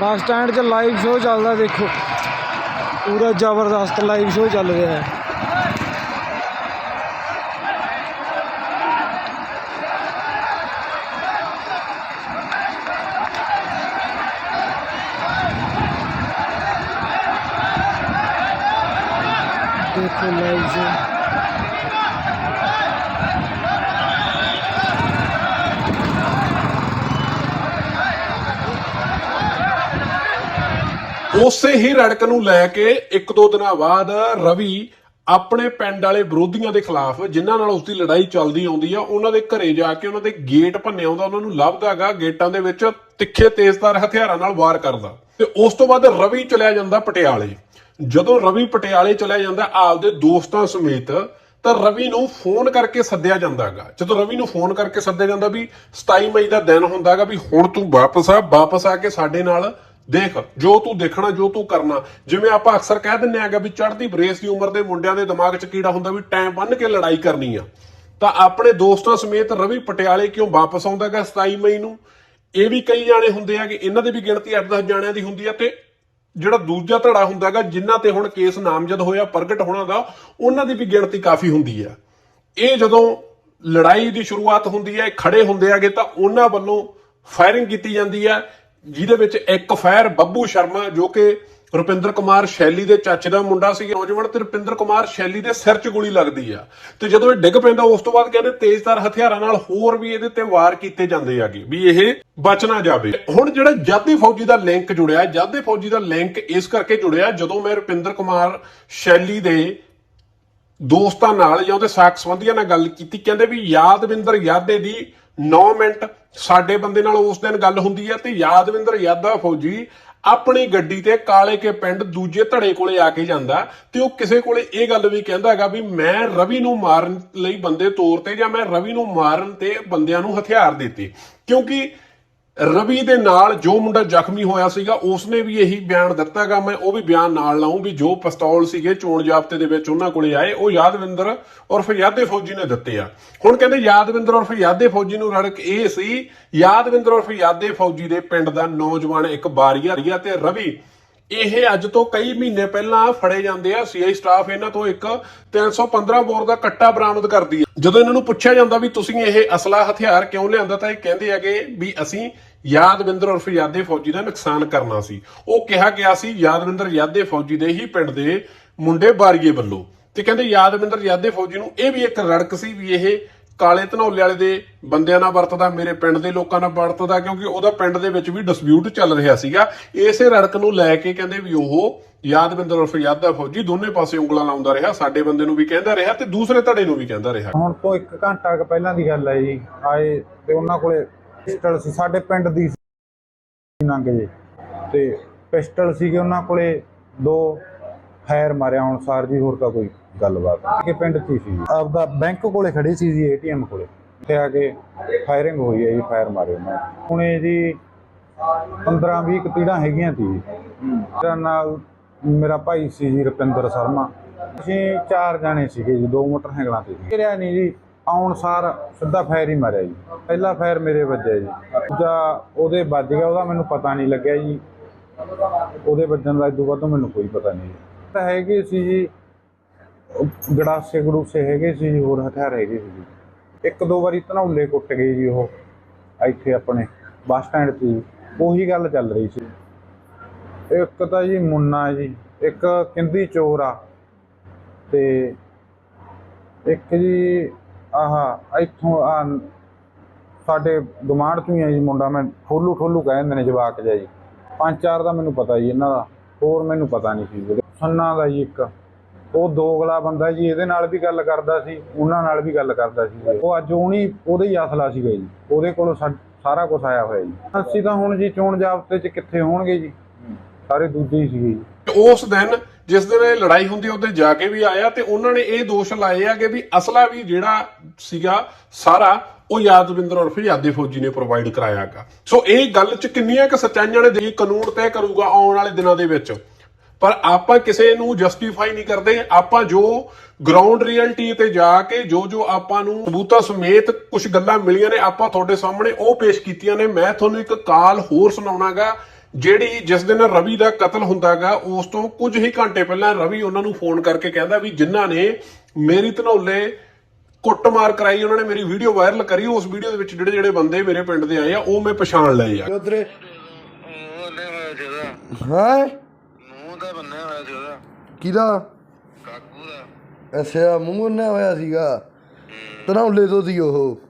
ਬੱਸ ਸਟੈਂਡ 'ਚ ਲਾਈਵ ਸ਼ੋਅ ਚੱਲਦਾ ਦੇਖੋ। ਪੂਰਾ ਜ਼ਬਰਦਸਤ ਲਾਈਵ ਸ਼ੋਅ ਚੱਲ ਰਿਹਾ ਹੈ। ਦੇਖੋ ਉਸੇ ਹੀ ਰੜਕ ਨੂੰ ਲੈ ਕੇ ਇੱਕ ਦੋ ਦਿਨਾਂ ਬਾਅਦ ਰਵੀ ਆਪਣੇ ਪਿੰਡ ਵਾਲੇ ਵਿਰੋਧੀਆਂ ਦੇ ਖਿਲਾਫ, ਜਿਨ੍ਹਾਂ ਨਾਲ ਉਸਦੀ ਲੜਾਈ ਚੱਲਦੀ ਆਉਂਦੀ ਆ, ਉਹਨਾਂ ਦੇ ਘਰੇ ਜਾ ਕੇ ਉਹਨਾਂ ਦੇ ਗੇਟ ਭੰਨਿਆ ਆਉਂਦਾ ਉਹਨਾਂ ਨੂੰ ਲੱਭਦਾਗਾ ਗੇਟਾਂ ਦੇ ਵਿੱਚ ਤਿੱਖੇ ਤੇਜ਼ਧਾਰ ਹਥਿਆਰਾਂ ਨਾਲ ਵਾਰ ਕਰਦਾ। ਤੇ ਉਸ ਤੋਂ ਬਾਅਦ ਰਵੀ ਚਲਿਆ ਜਾਂਦਾ ਪਟਿਆਲੇ। ਜਦੋਂ ਰਵੀ ਪਟਿਆਲੇ ਚਲਿਆ ਜਾਂਦਾ ਆਪਦੇ ਦੋਸਤਾਂ ਸਮੇਤ, ਤਾਂ ਰਵੀ ਨੂੰ ਫੋਨ ਕਰਕੇ ਸੱਦਿਆ ਜਾਂਦਾਗਾ ਜਦੋਂ ਰਵੀ ਨੂੰ ਫੋਨ ਕਰਕੇ ਸੱਦਿਆ ਜਾਂਦਾ ਵੀ 27 ਮਈ ਦਾ ਦਿਨ ਹੁੰਦਾਗਾ ਵੀ ਹੁਣ ਤੂੰ ਵਾਪਸ ਆ ਵਾਪਸ ਆ ਕੇ ਸਾਡੇ ਨਾਲ ਦੇਖ, ਜੋ ਤੂੰ ਦੇਖਣਾ, ਜੋ ਤੂੰ ਕਰਨਾ। ਜਿਵੇਂ ਆਪਾਂ ਅਕਸਰ ਕਹਿ ਦਿੰਨੇ ਆਗਾ ਵੀ ਚੜ੍ਹਦੀ ਬਰੇਸ ਦੀ ਉਮਰ ਦੇ ਮੁੰਡਿਆਂ ਦੇ ਦਿਮਾਗ 'ਚ ਕੀੜਾ ਹੁੰਦਾ ਵੀ ਟਾਈਮ ਬੰਨ ਕੇ ਲੜਾਈ ਕਰਨੀ ਆ। ਤਾਂ ਆਪਣੇ ਦੋਸਤਾਂ ਸਮੇਤ ਰਵੀ ਪਟਿਆਲੇ ਕਿਉਂ ਵਾਪਸ ਆਉਂਦਾਗਾ 27 ਮਈ ਨੂੰ? ਇਹ ਵੀ ਕਈ ਜਾਣੇ ਹੁੰਦੇ ਆ ਕਿ ਇਹਨਾਂ ਦੀ ਵੀ ਗਿਣਤੀ 8-10 ਜਾਣਿਆਂ ਦੀ ਹੁੰਦੀ ਆ ਤੇ ਜਿਹੜਾ ਦੂਜਾ ਧੜਾ ਹੁੰਦਾ ਹੁੰਦਾਗਾ ਜਿਨ੍ਹਾਂ ਤੇ ਹੁਣ ਕੇਸ ਨਾਮਜ਼ਦ ਹੋਇਆ, ਪ੍ਰਗਟ ਹੋਣਾ ਦਾ ਉਹਨਾਂ ਦੀ ਵੀ ਗਿਣਤੀ ਕਾਫੀ ਹੁੰਦੀ ਹੈ ਇਹ ਜਦੋਂ ਲੜਾਈ ਦੀ ਸ਼ੁਰੂਆਤ ਹੁੰਦੀ ਹੈ ਇਹ ਖੜੇ ਹੁੰਦੇ ਆਗੇ ਤਾਂ ਉਹਨਾਂ ਵੱਲੋਂ ਫਾਇਰਿੰਗ ਕੀਤੀ ਜਾਂਦੀ ਹੈ ਜਿਹਦੇ ਵਿੱਚ ਇੱਕ ਫਾਇਰ ਬੱਬੂ ਸ਼ਰਮਾ ਜੋ ਕਿ ਰੁਪਿੰਦਰ ਕੁਮਾਰ ਸ਼ੈਲੀ ਦੇ ਚਾਚੇ ਦਾ ਮੁੰਡਾ ਸੀ, ਨੌਜਵਾਨ ਤੇ ਰੁਪਿੰਦਰ ਕੁਮਾਰ ਸ਼ੈਲੀ ਦੇ ਸਿਰ 'ਚ ਗੋਲੀ ਲੱਗਦੀ ਆ। ਤੇ ਜਦੋਂ ਇਹ ਡਿੱਗ ਪੈਂਦਾ, ਉਸ ਤੋਂ ਬਾਅਦ ਕਹਿੰਦੇ ਤੇਜ਼ਧਾਰ ਹਥਿਆਰਾਂ ਨਾਲ ਹੋਰ ਵੀ ਇਹਦੇ ਤੇ ਵਾਰ ਕੀਤੇ ਜਾਂਦੇ ਆਗੇ ਵੀ ਇਹ ਬਚ ਨਾ ਜਾਵੇ। ਹੁਣ ਜਿਹੜਾ ਜਾਦੀ ਫੌਜੀ ਦਾ ਲਿੰਕ ਜੁੜਿਆ ਜਾਦੀ ਫੌਜੀ ਦਾ ਲਿੰਕ ਇਸ ਕਰਕੇ ਜੁੜਿਆ, ਜਦੋਂ ਮੈਂ ਰੁਪਿੰਦਰ ਕੁਮਾਰ ਸ਼ੈਲੀ ਦੇ ਦੋਸਤਾਂ ਨਾਲ ਜਾਂ ਉਹਦੇ ਸਾਕ ਸੰਬੰਧੀਆਂ ਨਾਲ ਗੱਲ ਕੀਤੀ, ਕਹਿੰਦੇ ਵੀ ਯਾਦਵਿੰਦਰ ਯਾਦੇ ਦੀ 9 ਮਿੰਟ ਸਾਡੇ ਬੰਦੇ ਨਾਲ ਉਸ ਦਿਨ ਗੱਲ ਹੁੰਦੀ ਹੈ ਤੇ ਯਾਦਵਿੰਦਰ ਯਾਦਾ ਫੌਜੀ ਆਪਣੀ ਗੱਡੀ ਤੇ ਕਾਲੇ ਕੇ ਪਿੰਡ ਦੂਜੇ ਧੜੇ ਕੋਲੇ ਆ ਕੇ ਜਾਂਦਾ ਤੇ ਉਹ ਕਿਸੇ ਕੋਲੇ ਇਹ ਗੱਲ ਵੀ ਕਹਿੰਦਾ ਹੈਗਾ ਵੀ ਮੈਂ ਰਵੀ ਨੂੰ ਮਾਰਨ ਲਈ ਬੰਦੇ ਤੋਰ ਤੇ ਜਾਂ ਮੈਂ ਰਵੀ ਨੂੰ ਮਾਰਨ ਤੇ ਬੰਦਿਆਂ ਨੂੰ ਹਥਿਆਰ ਦਿੱਤੇ। ਕਿਉਂਕਿ ਰਵੀ ਦੇ ਨਾਲ ਜੋ ਮੁੰਡਾ ਜ਼ਖਮੀ ਹੋਇਆ ਸੀਗਾ, ਉਸਨੇ ਵੀ ਇਹੀ ਬਿਆਨ ਦਿੱਤਾਗਾ ਮੈਂ ਉਹ ਵੀ ਬਿਆਨ ਨਾਲ ਲਾਉਂ ਵੀ ਜੋ ਪਿਸਤੌਲ ਸੀਗੇ ਚੋਣ ਜਾਬਤੇ ਦੇ ਵਿੱਚ ਉਹਨਾਂ ਕੋਲੇ ਆਏ, ਉਹ ਯਾਦਵਿੰਦਰ ਉਰਫ ਯਾਦੇ ਫੌਜੀ ਨੇ ਦਿੱਤੇ ਆ। ਹੁਣ ਕਹਿੰਦੇ ਯਾਦਵਿੰਦਰ ਉਰਫ ਯਾਦੇ ਫੌਜੀ ਨੂੰ ਰੜਕ ਇਹ ਸੀ, ਯਾਦਵਿੰਦਰ ਉਰਫ ਯਾਦੇ ਫੌਜੀ ਦੇ ਪਿੰਡ ਦਾ ਨੌਜਵਾਨ ਇੱਕ ਬਾਰੀਆ ਰਿਆ ਤੇ ਰਵੀ ਇਹ ਅੱਜ ਤੋਂ ਕਈ ਮਹੀਨੇ ਪਹਿਲਾਂ ਫੜੇ ਜਾਂਦੇ ਆ ਸੀਆਈ ਸਟਾਫ ਇਹਨਾਂ ਤੋਂ ਇੱਕ 315 ਬੋਰ ਦਾ ਕੱਟਾ ਬਰਾਮਦ ਕਰਦੀ ਹੈ ਜਦੋਂ ਇਹਨਾਂ ਨੂੰ ਪੁੱਛਿਆ ਜਾਂਦਾ ਵੀ ਤੁਸੀਂ ਇਹ ਅਸਲਾ ਹਥਿਆਰ ਕਿਉਂ ਲਿਆਂਦਾ ਤਾਂ ਇਹ ਕਹਿੰਦੇ ਹੈਗੇ ਵੀ ਅਸੀਂ ਯਾਦਵਿੰਦਰ ਉਰਫ ਯਾਦੇ ਫੌਜੀ ਦਾ ਨੁਕਸਾਨ ਕਰਨਾ ਸੀ। ਉਹ ਕਿਹਾ ਗਿਆ ਸੀ ਯਾਦਵਿੰਦਰ ਯਾਦੇ ਫੌਜੀ ਦੇ ਹੀ ਪਿੰਡ ਦੇ ਮੁੰਡੇ ਬਾਰੀਏ ਵੱਲੋਂ। ਤੇ ਕਹਿੰਦੇ ਯਾਦਵਿੰਦਰ ਯਾਦੇ ਫੌਜੀ ਨੂੰ ਇਹ ਵੀ ਇੱਕ ਰੜਕ ਸੀ ਵੀ ਇਹ ਕਾਲੇ ਧਨੌਲੇ ਵਾਲੇ ਦੇ ਬੰਦਿਆਂ ਨਾਲ ਵਰਤਦਾ, ਮੇਰੇ ਪਿੰਡ ਦੇ ਲੋਕਾਂ ਨਾਲ ਵਰਤਦਾ, ਕਿਉਂਕਿ ਉਹਦਾ ਪਿੰਡ ਦੇ ਵਿੱਚ ਵੀ ਡਿਸਪਿਊਟ ਚੱਲ ਰਿਹਾ ਸੀਗਾ। ਇਸੇ ਰੜਕ ਨੂੰ ਲੈ ਕੇ ਕਹਿੰਦੇ ਵੀ ਉਹ ਯਾਦਵਿੰਦਰ ਉਰਫ ਯਾਦਾ ਫੌਜੀ ਦੋਨੇ ਪਾਸੇ ਉਂਗਲਾਂ ਲਾਉਂਦਾ ਰਿਹਾ, ਸਾਡੇ ਬੰਦੇ ਨੂੰ ਵੀ ਕਹਿੰਦਾ ਰਿਹਾ ਤੇ ਦੂਸਰੇ ਧੜੇ ਨੂੰ ਵੀ ਕਹਿੰਦਾ ਰਿਹਾ। ਹੁਣ ਤੋਂ 1 ਘੰਟਾ ਕੁ ਪਹਿਲਾਂ ਦੀ ਗੱਲ ਹੈ ਜੀ, ਆਏ ਤੇ ਉਹਨਾਂ ਕੋਲੇ ਪਿਸਟਲ ਸੀ, ਸਾਡੇ ਪਿੰਡ ਦੀ ਨੰਗ ਜੇ। ਤੇ ਪਿਸਟਲ ਸੀਗੇ ਉਹਨਾਂ ਕੋਲੇ ਦੋ ਫਾਇਰ ਮਾਰਿਆ ਹੁਣ ਸਾਰ ਜੀ ਹੋਰ ਤਾਂ ਕੋਈ ਗੱਲਬਾਤ ਨਹੀਂ। ਕਿ ਪਿੰਡ 'ਚ ਹੀ ਸੀ? ਆਪਦਾ ਬੈਂਕ ਕੋਲੇ ਖੜੇ ਸੀ ਜੀ ਏਟੀਐਮ ਕੋਲੇ। ਤੇ ਆ ਕੇ ਫਾਇਰਿੰਗ ਹੋਈ ਹੈ ਜੀ ਫਾਇਰ ਮਾਰੇ ਉਹਨਾਂ। ਹੁਣੇ ਜੀ 15 20 ਕਤੀੜਾਂ ਹੈਗੀਆਂ ਸੀ। ਜੀ ਮੇਰਾ ਨਾਲ ਮੇਰਾ ਭਾਈ ਸੀ ਜੀ ਰੁਪਿੰਦਰ ਸ਼ਰਮਾ। ਅਸੀਂ ਚਾਰ ਜਾਣੇ ਸੀਗੇ ਜੀ ਦੋ ਮੋਟਰਸਾਈਕਲਾਂ ਤੇ ਸੀ। ਕਿਰਿਆ ਨਹੀਂ ਜੀ ਆਉਣ ਸਾਰ ਸਿੱਧਾ ਫਾਇਰ ਹੀ ਮਾਰਿਆ ਜੀ। ਪਹਿਲਾ ਫਾਇਰ ਮੇਰੇ ਵੱਜਿਆ ਜੀ। ਦੂਜਾ ਉਹਦੇ ਵੱਜ ਗਿਆ ਉਹਦਾ ਮੈਨੂੰ ਪਤਾ ਨਹੀਂ ਲੱਗਿਆ ਜੀ। ਉਹਦੇ ਵੱਜਣ ਦਾ ਇਦੋਂ ਬਾਅਦ ਮੈਨੂੰ ਕੋਈ ਪਤਾ ਨਹੀਂ। ਜੀ ਤਾਂ ਹੈਗੇ ਸੀ ਜੀ। ਗੜਾਸੇ ਗੜੂਸੇ ਹੈਗੇ ਸੀ ਜੀ, ਹੋਰ ਹਥਿਆਰ ਹੈਗੇ ਸੀ ਜੀ। ਇੱਕ ਦੋ ਵਾਰੀ ਧਨੌਲੇ ਕੁੱਟ ਗਏ ਜੀ ਉਹ, ਇੱਥੇ ਆਪਣੇ ਬੱਸ ਸਟੈਂਡ ਤੇ ਜੀ। ਉਹੀ ਗੱਲ ਚੱਲ ਰਹੀ ਸੀ। ਇੱਕ ਤਾਂ ਜੀ ਮੁੰਨਾ ਜੀ, ਇੱਕ ਕਿੰਦੀ ਚੋਰ ਆ ਤੇ ਇੱਕ ਜੀ ਆਹ ਇੱਥੋਂ ਆ ਸਾਡੇ ਗਮਾਂਡ ਤੋਂ ਹੀ ਆ ਜੀ ਮੁੰਡਾ, ਮੈਂ ਠੋਲੂ ਠੋਲੂ ਕਹਿੰਦੇ ਨੇ ਜਵਾਕ ਜਿਹਾ ਜੀ। ਪੰਜ ਚਾਰ ਦਾ ਮੈਨੂੰ ਪਤਾ ਜੀ, ਇਹਨਾਂ ਦਾ। ਹੋਰ ਮੈਨੂੰ ਪਤਾ ਨਹੀਂ ਸੀ ਵੀਰੇ ਸੰਨਾ ਦਾ ਜੀ ਇੱਕ। ਉਹ ਦੋਗਲਾ ਬੰਦਾ ਜੀ, ਇਹਦੇ ਨਾਲ ਵੀ ਗੱਲ ਕਰਦਾ ਸੀ, ਉਹਨਾਂ ਨਾਲ ਵੀ ਗੱਲ ਕਰਦਾ ਸੀ ਉਹ ਅੱਜ ਉਹਨੀ, ਉਹਦੇ ਹੀ ਅਸਲਾ ਸੀਗਾ ਜੀ। ਉਹਦੇ ਕੋਲ ਸਾਰਾ ਕੁਝ ਆਇਆ ਹੋਇਆ ਜੀ। ਅਸੀਂ ਤਾਂ ਹੁਣ ਜੀ ਚੋਣ ਜਾਬਤੇ 'ਚ ਕਿੱਥੇ ਹੋਣਗੇ ਜੀ? ਸਾਰੇ ਦੂਜੇ ਹੀ ਸੀਗੇ ਜੀ। ਉਸ ਦਿਨ, ਜਿਸ ਦਿਨ ਇਹ ਲੜਾਈ ਹੁੰਦੀ, ਉਹਦੇ ਜਾ ਕੇ ਵੀ ਆਇਆ ਤੇ ਉਹਨਾਂ ਨੇ ਇਹ ਦੋਸ਼ ਲਾਏ ਆ ਕਿ ਵੀ ਅਸਲਾ ਵੀ ਜਿਹੜਾ ਸੀਗਾ, ਸਾਰਾ, ਉਹ ਯਾਦਵਿੰਦਰ ਉਰਫ ਯਾਦੇ ਫੌਜੀ ਨੇ ਪ੍ਰੋਵਾਈਡ ਕਰਾਇਆਗਾ ਸੋ ਇਹ ਗੱਲ 'ਚ ਕਿੰਨੀਆਂ ਕਿ ਸੱਚਾਈਆਂ ਨੇ ਦੇ ਕਾਨੂੰਨ ਤੈਅ ਕਰੂਗਾ ਆਉਣ ਵਾਲੇ ਦਿਨਾਂ ਦੇ ਵਿੱਚ? ਪਰ ਆਪਾਂ ਕਿਸੇ ਨੂੰ ਜਸਟੀਫਾਈ ਨਹੀਂ ਕਰਦੇ। ਆਪਾਂ ਜੋ ਗਰਾਊਂਡ ਰਿਐਲਿਟੀ ਤੇ ਜਾ ਕੇ ਜੋ ਜੋ ਆਪਾਂ ਨੂੰ ਸਬੂਤਾਂ ਸਮੇਤ ਕੁਝ ਗੱਲਾਂ ਮਿਲੀਆਂ ਨੇ ਆਪਾਂ ਤੁਹਾਡੇ ਸਾਹਮਣੇ ਉਹ ਪੇਸ਼ ਕੀਤੀਆਂ ਨੇ। ਮੈਂ ਤੁਹਾਨੂੰ ਇੱਕ ਕਾਲ ਹੋਰ ਸੁਣਾਉਣਾਗਾ ਜਿਹੜੀ ਜਿਸ ਦਿਨ ਰਵੀ ਦਾ ਕਤਲ ਹੁੰਦਾਗਾ ਉਸ ਤੋਂ ਕੁਝ ਹੀ ਘੰਟੇ ਪਹਿਲਾਂ ਰਵੀ ਉਹਨਾਂ ਨੂੰ ਫੋਨ ਕਰਕੇ ਕਹਿੰਦਾ ਵੀ ਜਿਨ੍ਹਾਂ ਨੇ ਮੇਰੀ ਧਨੌਲੇ ਕੁੱਟਮਾਰ ਕਰਾਈ ਉਹਨਾਂ ਨੇ ਮੇਰੀ ਵੀਡੀਓ ਵਾਇਰਲ ਕਰੀ ਉਸ ਵੀਡੀਓ ਦੇ ਵਿੱਚ ਜਿਹੜੇ ਜਿਹੜੇ ਬੰਦੇ ਮੇਰੇ ਪਿੰਡ ਦੇ ਆਏ ਆ ਉਹ ਮੈਂ ਪਛਾਣ ਲਏ ਆ। ਉਧਰੇ। ਉਹਨੇ ਹੈ? ਬੰਨਿਆ ਹੋਇਆ ਸੀ ਉਹਦਾ। ਕਿਹਦਾ? ਕਾਕੂ ਦਾ। ਅੱਛਾ ਮੂੰਹ ਨਾ ਹੋਇਆ ਸੀਗਾ। ਤਨੌਲੇ ਤੋਂ ਸੀ ਉਹ।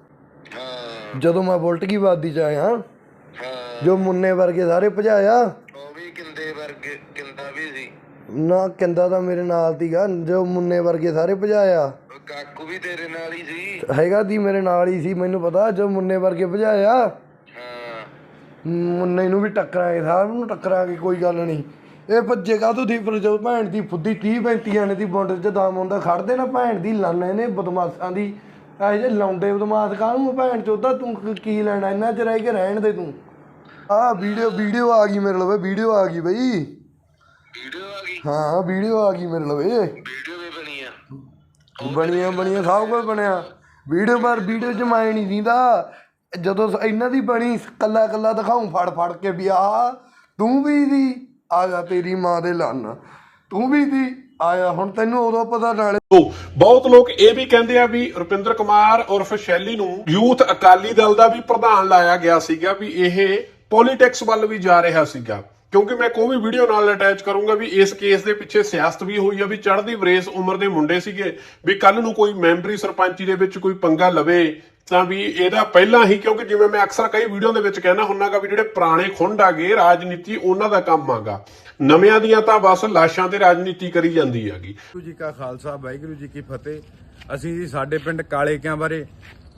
ਹਾਂ। ਜਦੋਂ ਮੈਂ ਬੁਲਟ ਕੀ ਵਾਦੀ ਚ ਆਇਆ ਹਾਂ। ਜੋ ਮੁੰਨੇ ਵਰਗੇ ਸਾਰੇ ਭਜਾਇਆ। ਉਹ ਵੀ ਕਿੰਦੇ ਵਰਗੇ ਕਿੰਦਾ ਵੀ ਸੀ। ਨਾ ਕਿੰਦਾ ਤਾਂ ਮੇਰੇ ਨਾਲ ਸੀਗਾ ਜੋ ਮੁੰਨੇ ਵਰਗੇ ਸਾਰੇ ਭਜਾਇਆ। ਕਾਕੂ ਵੀ ਤੇਰੇ ਨਾਲ ਹੀ ਸੀ। ਹੈਗਾ ਦੀ ਮੇਰੇ ਨਾਲ ਹੀ ਸੀ ਮੈਨੂੰ ਪਤਾ ਜੋ ਮੁੰਨੇ ਵਰਗੇ ਭਜਾਇਆ। ਹਾਂ। ਮੁੰਨੇ ਨੂੰ ਵੀ ਟੱਕਰਾਂਗੇ ਸਾਰਿਆਂ ਨੂੰ ਟੱਕਰਾਂਗੇ ਕੋਈ ਗੱਲ ਨਹੀਂ। ਇਹ ਭੱਜੇ ਕਾਹਤੋਂ ਦੀ ਪਰ ਜੋ ਭੈਣ ਦੀ ਫੁੱਦੀ 30 35 ਨੇ ਦੀ ਬੁੰਡ 'ਚ ਦਮ ਹੁੰਦਾ ਖੜਦੇ ਨਾ ਭੈਣ ਦੀ ਲਾਨਾ ਇਹਨੇ ਬਦਮਾਸ਼ਾਂ ਦੀ। ਇਹ ਜੇ ਲੌਂਡੇ ਬਦਮਾਸ਼ ਕਾਹਨੂੰ ਭੈਣ ਚੋਦਾ ਤੂੰ ਕ- ਲੈਣਾ? ਇਹਨਾਂ 'ਚ ਰਹਿ ਕੇ ਰਹਿਣ ਦੇ ਤੂੰ? ਆਹ ਵੀਡੀਓ ਵੀਡੀਓ ਆ ਗਈ ਮੇਰੇ ਲਵੇ ਵੀਡੀਓ ਆ ਗਈ ਬਈ। ਵੀਡੀਓ ਆ ਗਈ? ਹਾਂ ਵੀਡੀਓ ਆ ਗਈ ਮੇਰੇ ਲਵੇ। ਵੀਡੀਓ ਵੀ ਬਣੀ ਆ। ਬਣੀਆਂ ਬਣੀਆਂ ਸਭ ਕੁਝ ਬਣਿਆ। ਵੀਡੀਓ ਪਰ ਵੀਡੀਓ ਚ ਮੈਂ ਨਹੀਂ ਦਿੰਦਾ। ਜਦੋਂ ਇਹਨਾਂ ਦੀ ਬਣੀ ਕੱਲਾ ਕੱਲਾ ਦਿਖਾਉਂ ਫੜ ਫੜ ਕੇ ਵੀ ਆ ਤੂੰ ਵੀ ਦੀ। ਆਇਆ ਤੇਰੀ ਮਾਂ ਦੇ ਲੰਨ। ਤੂੰ ਵੀ ਦੀ ਆਇਆ, ਹੁਣ ਤੈਨੂੰ ਉਦੋਂ ਪਤਾ ਨਾਲੇ। ਤੋ ਬਹੁਤ ਲੋਕ ਇਹ ਵੀ ਕਹਿੰਦੇ ਆ ਵੀ ਰੁਪਿੰਦਰ ਕੁਮਾਰ ਉਰਫ ਸ਼ੈਲੀ ਨੂੰ ਯੂਥ ਅਕਾਲੀ ਦਲ ਦਾ ਵੀ ਪ੍ਰਧਾਨ ਲਾਇਆ ਗਿਆ ਸੀਗਾ ਵੀ ਇਹ ਪੋਲਿਟਿਕਸ ਵੱਲ ਵੀ ਜਾ ਰਿਹਾ ਸੀਗਾ। ਕਿਉਂਕਿ ਮੈਂ ਕੋਈ ਵੀ ਵੀਡੀਓ ਨਾਲ ਅਟੈਚ ਕਰੂੰਗਾ ਵੀ ਇਸ ਕੇਸ ਦੇ ਪਿੱਛੇ ਸਿਆਸਤ ਵੀ ਹੋਈ ਆ, ਵੀ ਚੜ੍ਹਦੀ ਵਰੇਸ ਉਮਰ ਦੇ ਮੁੰਡੇ ਸੀਗੇ, ਵੀ ਕੱਲ ਨੂੰ ਕੋਈ ਮੈਂਬਰੀ ਸਰਪੰਚੀ ਦੇ ਵਿੱਚ ਕੋਈ ਪੰਗਾ ਲਵੇ, ਤਾਂ ਵੀ ਇਹਦਾ ਪਹਿਲਾਂ ਹੀ, ਕਿਉਂਕਿ ਜਿਵੇਂ ਮੈਂ ਅਕਸਰ ਕਈ ਵੀਡੀਓ ਦੇ ਵਿੱਚ ਕਹਿਣਾ ਹੁੰਨਾਗਾ ਵੀ ਜਿਹੜੇ ਪੁਰਾਣੇ ਖੁੰਡ ਆਗੇ, ਰਾਜਨੀਤੀ ਉਹਨਾਂ ਦਾ ਕੰਮ ਆਗਾ। ਨਵਿਆਂ ਦੀਆਂ ਤਾਂ ਬਸ ਲਾਸ਼ਾਂ ਤੇ ਰਾਜਨੀਤੀ ਕਰੀ ਜਾਂਦੀ ਹੈਗੀ। ਵਾਹਿਗੁਰੂ ਜੀ ਕਾ ਖਾਲਸਾ, ਵਾਹਿਗੁਰੂ ਜੀ ਕੀ ਫਤਿਹ। ਅਸੀਂ ਜੀ ਸਾਡੇ ਪਿੰਡ ਕਾਲੇ ਕਿਆਂ ਬਾਰੇ,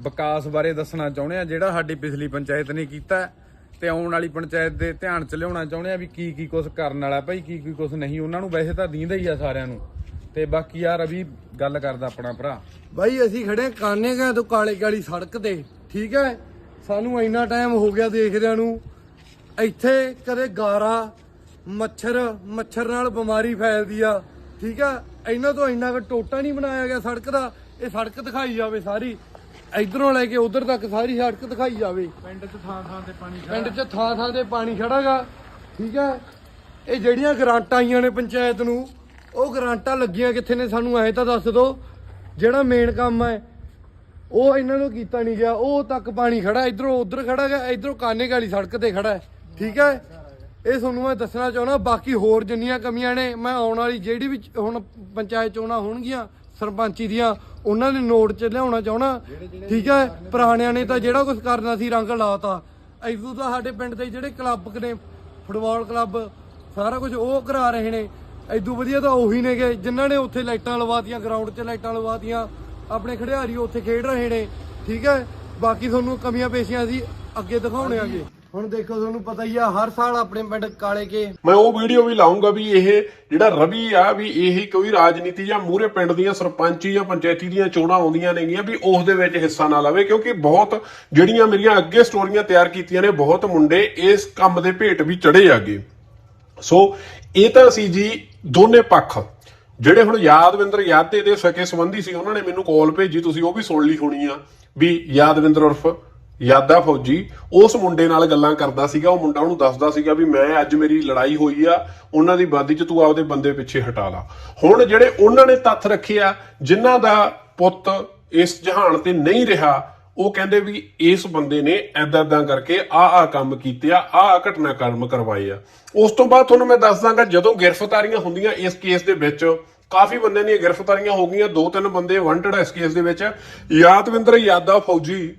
ਵਿਕਾਸ ਬਾਰੇ ਦੱਸਣਾ ਚਾਹੁੰਦੇ ਆ ਜਿਹੜਾ ਸਾਡੀ ਪਿਛਲੀ ਪੰਚਾਇਤ ਨੇ ਕੀਤਾ। ਤੇ ਆਉਣ ਵਾਲੀ ਪੰਚਾਇਤ ਦੇ ਧਿਆਨ ਚ ਲਿਆਉਣਾ ਚਾਹੁੰਦੇ ਆ ਵੀ ਕੀ ਕੀ ਕੁਝ ਕਰਨ ਵਾਲਾ ਭਾਈ, ਕੀ ਕੀ ਕੁਝ ਨਹੀਂ, ਉਹਨਾਂ ਨੂੰ ਵੈਸੇ ਤਾਂ ਦੀਂਦਾ ਹੀ ਆ ਸਾਰਿਆਂ ਨੂੰ। ਤੇ ਬਾਕੀ ਯਾਰ ਅਭੀ ਗੱਲ ਕਰਦਾ ਆਪਣਾ ਭਰਾ। ਬਾਈ, ਅਸੀਂ ਖੜੇ ਕਾਨੇ ਗਏ ਤੋਂ ਕਾਲੇ ਕਾਲੀ ਸੜਕ ਤੇ, ਠੀਕ ਹੈ? ਸਾਨੂੰ ਇੰਨਾ ਟਾਈਮ ਹੋ ਗਿਆ ਦੇਖਦਿਆਂ ਨੂੰ। ਇੱਥੇ ਕਦੇ ਗਾਰਾ, ਮੱਛਰ ਮੱਛਰ ਨਾਲ ਬਿਮਾਰੀ ਫੈਲਦੀ ਆ, ਠੀਕ ਆ ਇਹਨਾਂ ਤੋਂ ਇੰਨਾ ਕੁ ਟੋਟਾ ਨਹੀਂ ਬਣਾਇਆ ਗਿਆ ਸੜਕ ਦਾ। ਇਹ ਸੜਕ ਦਿਖਾਈ ਜਾਵੇ ਸਾਰੀ। ਇਧਰੋਂ ਲੈ ਕੇ ਉਧਰ ਤੱਕ ਸਾਰੀ ਸੜਕ ਦਿਖਾਈ ਜਾਵੇ। ਪਿੰਡ 'ਚ ਥਾਂ ਥਾਂ ਤੇ ਪਾਣੀ ਪਿੰਡ 'ਚ ਥਾਂ ਥਾਂ ਤੇ ਪਾਣੀ ਖੜਾਗਾ। ਠੀਕ ਹੈ? ਇਹ ਜਿਹੜੀਆਂ ਗਰਾਂਟਾਂ ਆਈਆਂ ਨੇ ਪੰਚਾਇਤ ਨੂੰ ਉਹ ਗਰਾਂਟਾਂ ਲੱਗੀਆਂ ਕਿੱਥੇ ਨੇ ਸਾਨੂੰ ਐ ਤਾਂ ਦੱਸ ਦਿਓ ਜਿਹੜਾ ਮੇਨ ਕੰਮ ਹੈ ਉਹ ਇਹਨਾਂ ਨੂੰ ਕੀਤਾ ਨਹੀਂ ਗਿਆ। ਉਹ ਤੱਕ ਪਾਣੀ ਖੜਾ ਇਧਰੋਂ ਉਧਰ ਖੜਾ ਹੈ ਇਧਰੋਂ ਕਾਨੇ ਵਾਲੀ ਸੜਕ ਤੇ ਖੜਾ ਹੈ। ਠੀਕ ਹੈ? ਇਹ ਤੁਹਾਨੂੰ ਮੈਂ ਦੱਸਣਾ ਚਾਹੁੰਦਾ ਬਾਕੀ ਹੋਰ ਜਿੰਨੀਆਂ ਕਮੀਆਂ ਨੇ ਮੈਂ ਆਉਣ ਵਾਲੀ ਜਿਹੜੀ ਵੀ ਹੁਣ ਪੰਚਾਇਤ ਚੋਣਾਂ ਹੋਣਗੀਆਂ ਸਰਪੰਚੀ ਦੀਆਂ ਉਹਨਾਂ ਨੇ ਨੋਟ 'ਚ ਲਿਆਉਣਾ ਚਾਹੁੰਦਾ ਠੀਕ ਹੈ, ਪੁਰਾਣਿਆਂ ਨੇ ਤਾਂ ਜਿਹੜਾ ਕੁਝ ਕਰਨਾ ਸੀ ਰੰਗ ਲਾਤਾ। ਇਦੋਂ ਤਾਂ ਸਾਡੇ ਪਿੰਡ ਦੇ ਜਿਹੜੇ ਕਲੱਬ ਨੇ, ਫੁੱਟਬਾਲ ਕਲੱਬ, ਸਾਰਾ ਕੁਝ ਉਹ ਕਰਾ ਰਹੇ ਨੇ। ਇਦੋਂ ਵਧੀਆ ਤਾਂ ਉਹੀ ਨੇਗੇ ਜਿਨ੍ਹਾਂ ਨੇ ਉੱਥੇ ਲਾਈਟਾਂ ਲਵਾਤੀਆਂ ਗਰਾਊਂਡ 'ਚ ਲਾਈਟਾਂ ਲਵਾਤੀਆਂ, ਆਪਣੇ ਖਿਡਾਰੀ ਉੱਥੇ ਖੇਡ ਰਹੇ ਨੇ। ਠੀਕ ਹੈ, ਬਾਕੀ ਤੁਹਾਨੂੰ ਕਮੀਆਂ ਪੇਸ਼ੀਆਂ ਅਸੀਂ ਅੱਗੇ ਦਿਖਾਉਣੇ ਆਗੇ। ਹੁਣ ਦੇਖੋ, ਤੁਹਾਨੂੰ ਪਤਾ ਹੀ ਆ, ਹਰ ਸਾਲ ਆਪਣੇ ਪਿੰਡ ਕਾਲੇ ਕੇ। ਮੈਂ ਉਹ ਵੀਡੀਓ ਵੀ ਲਾਉਂਗਾ ਵੀ ਇਹ ਜਿਹੜਾ ਰਵੀ ਆ, ਵੀ ਇਹ ਕੋਈ ਰਾਜਨੀਤੀ ਜਾਂ ਮੂਰੇ ਪਿੰਡ ਦੀਆਂ ਸਰਪੰਚੀ ਜਾਂ ਪੰਚਾਇਤੀ ਦੀਆਂ ਚੋਣਾਂ ਆਉਂਦੀਆਂ ਨੇਗੀਆਂ, ਵੀ ਉਸ ਦੇ ਵਿੱਚ ਹਿੱਸਾ ਨਾ ਲਵੇ, ਕਿਉਂਕਿ ਬਹੁਤ ਜਿਹੜੀਆਂ ਮੇਰੀਆਂ ਅੱਗੇ ਸਟੋਰੀਆਂ ਤਿਆਰ ਕੀਤੀਆਂ ਨੇ, ਬਹੁਤ ਮੁੰਡੇ ਇਸ ਕੰਮ ਦੇ ਭੇਟ ਵੀ ਚੜੇ ਆਗੇ ਸੋ, ਇਹ ਤਾਂ ਸੀ ਜੀ ਦੋਨੇ ਪੱਖ। ਜਿਹੜੇ ਹੁਣ ਯਾਦਵਿੰਦਰ ਯਾਦੇ ਦੇ ਸਕੇ ਸੰਬੰਧੀ ਸੀ, ਉਹਨਾਂ ਨੇ ਮੈਨੂੰ ਕਾਲ ਭੇਜੀ, ਤੁਸੀਂ ਉਹ ਵੀ ਸੁਣ ਲਈ ਹੋਣੀ ਆ, ਵੀ ਯਾਦਵਿੰਦਰ ਉਰਫ ਯਾਦਾ ਫੌਜੀ, ਉਸ ਮੁੰਡੇ ਨਾਲ ਗੱਲਾਂ ਕਰਦਾ ਸੀਗਾ, ਉਹ ਮੁੰਡਾ ਉਹਨੂੰ ਦੱਸਦਾ ਸੀਗਾ ਵੀ ਮੈਂ ਅੱਜ ਮੇਰੀ ਲੜਾਈ ਹੋਈ ਆ, ਉਹਨਾਂ ਦੀ ਬਾਦੀ ਚ ਤੂੰ ਆਪਦੇ ਬੰਦੇ ਪਿੱਛੇ ਹਟਾ ਲਾ। ਹੁਣ ਜਿਹੜੇ ਉਹਨਾਂ ਨੇ ਤੱਥ ਰੱਖੇ ਆ, ਜਿਨ੍ਹਾਂ ਦਾ ਪੁੱਤ ਇਸ ਜਹਾਨ ਤੇ ਨਹੀਂ ਰਿਹਾ, ਉਹ ਕਹਿੰਦੇ ਵੀ ਇਸ ਬੰਦੇ ਨੇ ਐਦਾਂ ਐਦਾਂ ਕਰਕੇ ਆ ਆ ਕੰਮ ਕੀਤੇ ਆ ਆ ਆ ਘਟਨਾਕ੍ਰਮ ਕਰਵਾਏ ਆ। ਉਸ ਤੋਂ ਬਾਅਦ ਤੁਹਾਨੂੰ ਮੈਂ ਦੱਸ ਦਾਂਗਾ, ਜਦੋਂ ਗ੍ਰਿਫਤਾਰੀਆਂ ਹੁੰਦੀਆਂ ਇਸ ਕੇਸ ਦੇ ਵਿੱਚ, ਕਾਫੀ ਬੰਦਿਆਂ ਦੀਆਂ ਗ੍ਰਿਫਤਾਰੀਆਂ ਹੋ ਗਈਆਂ, ਦੋ ਤਿੰਨ ਬੰਦੇ ਵਾਂਟਡ ਇਸ ਕੇਸ ਦੇ ਵਿੱਚ। ਯਾਦਵਿੰਦਰ ਯਾਦਾ ਫੌਜੀ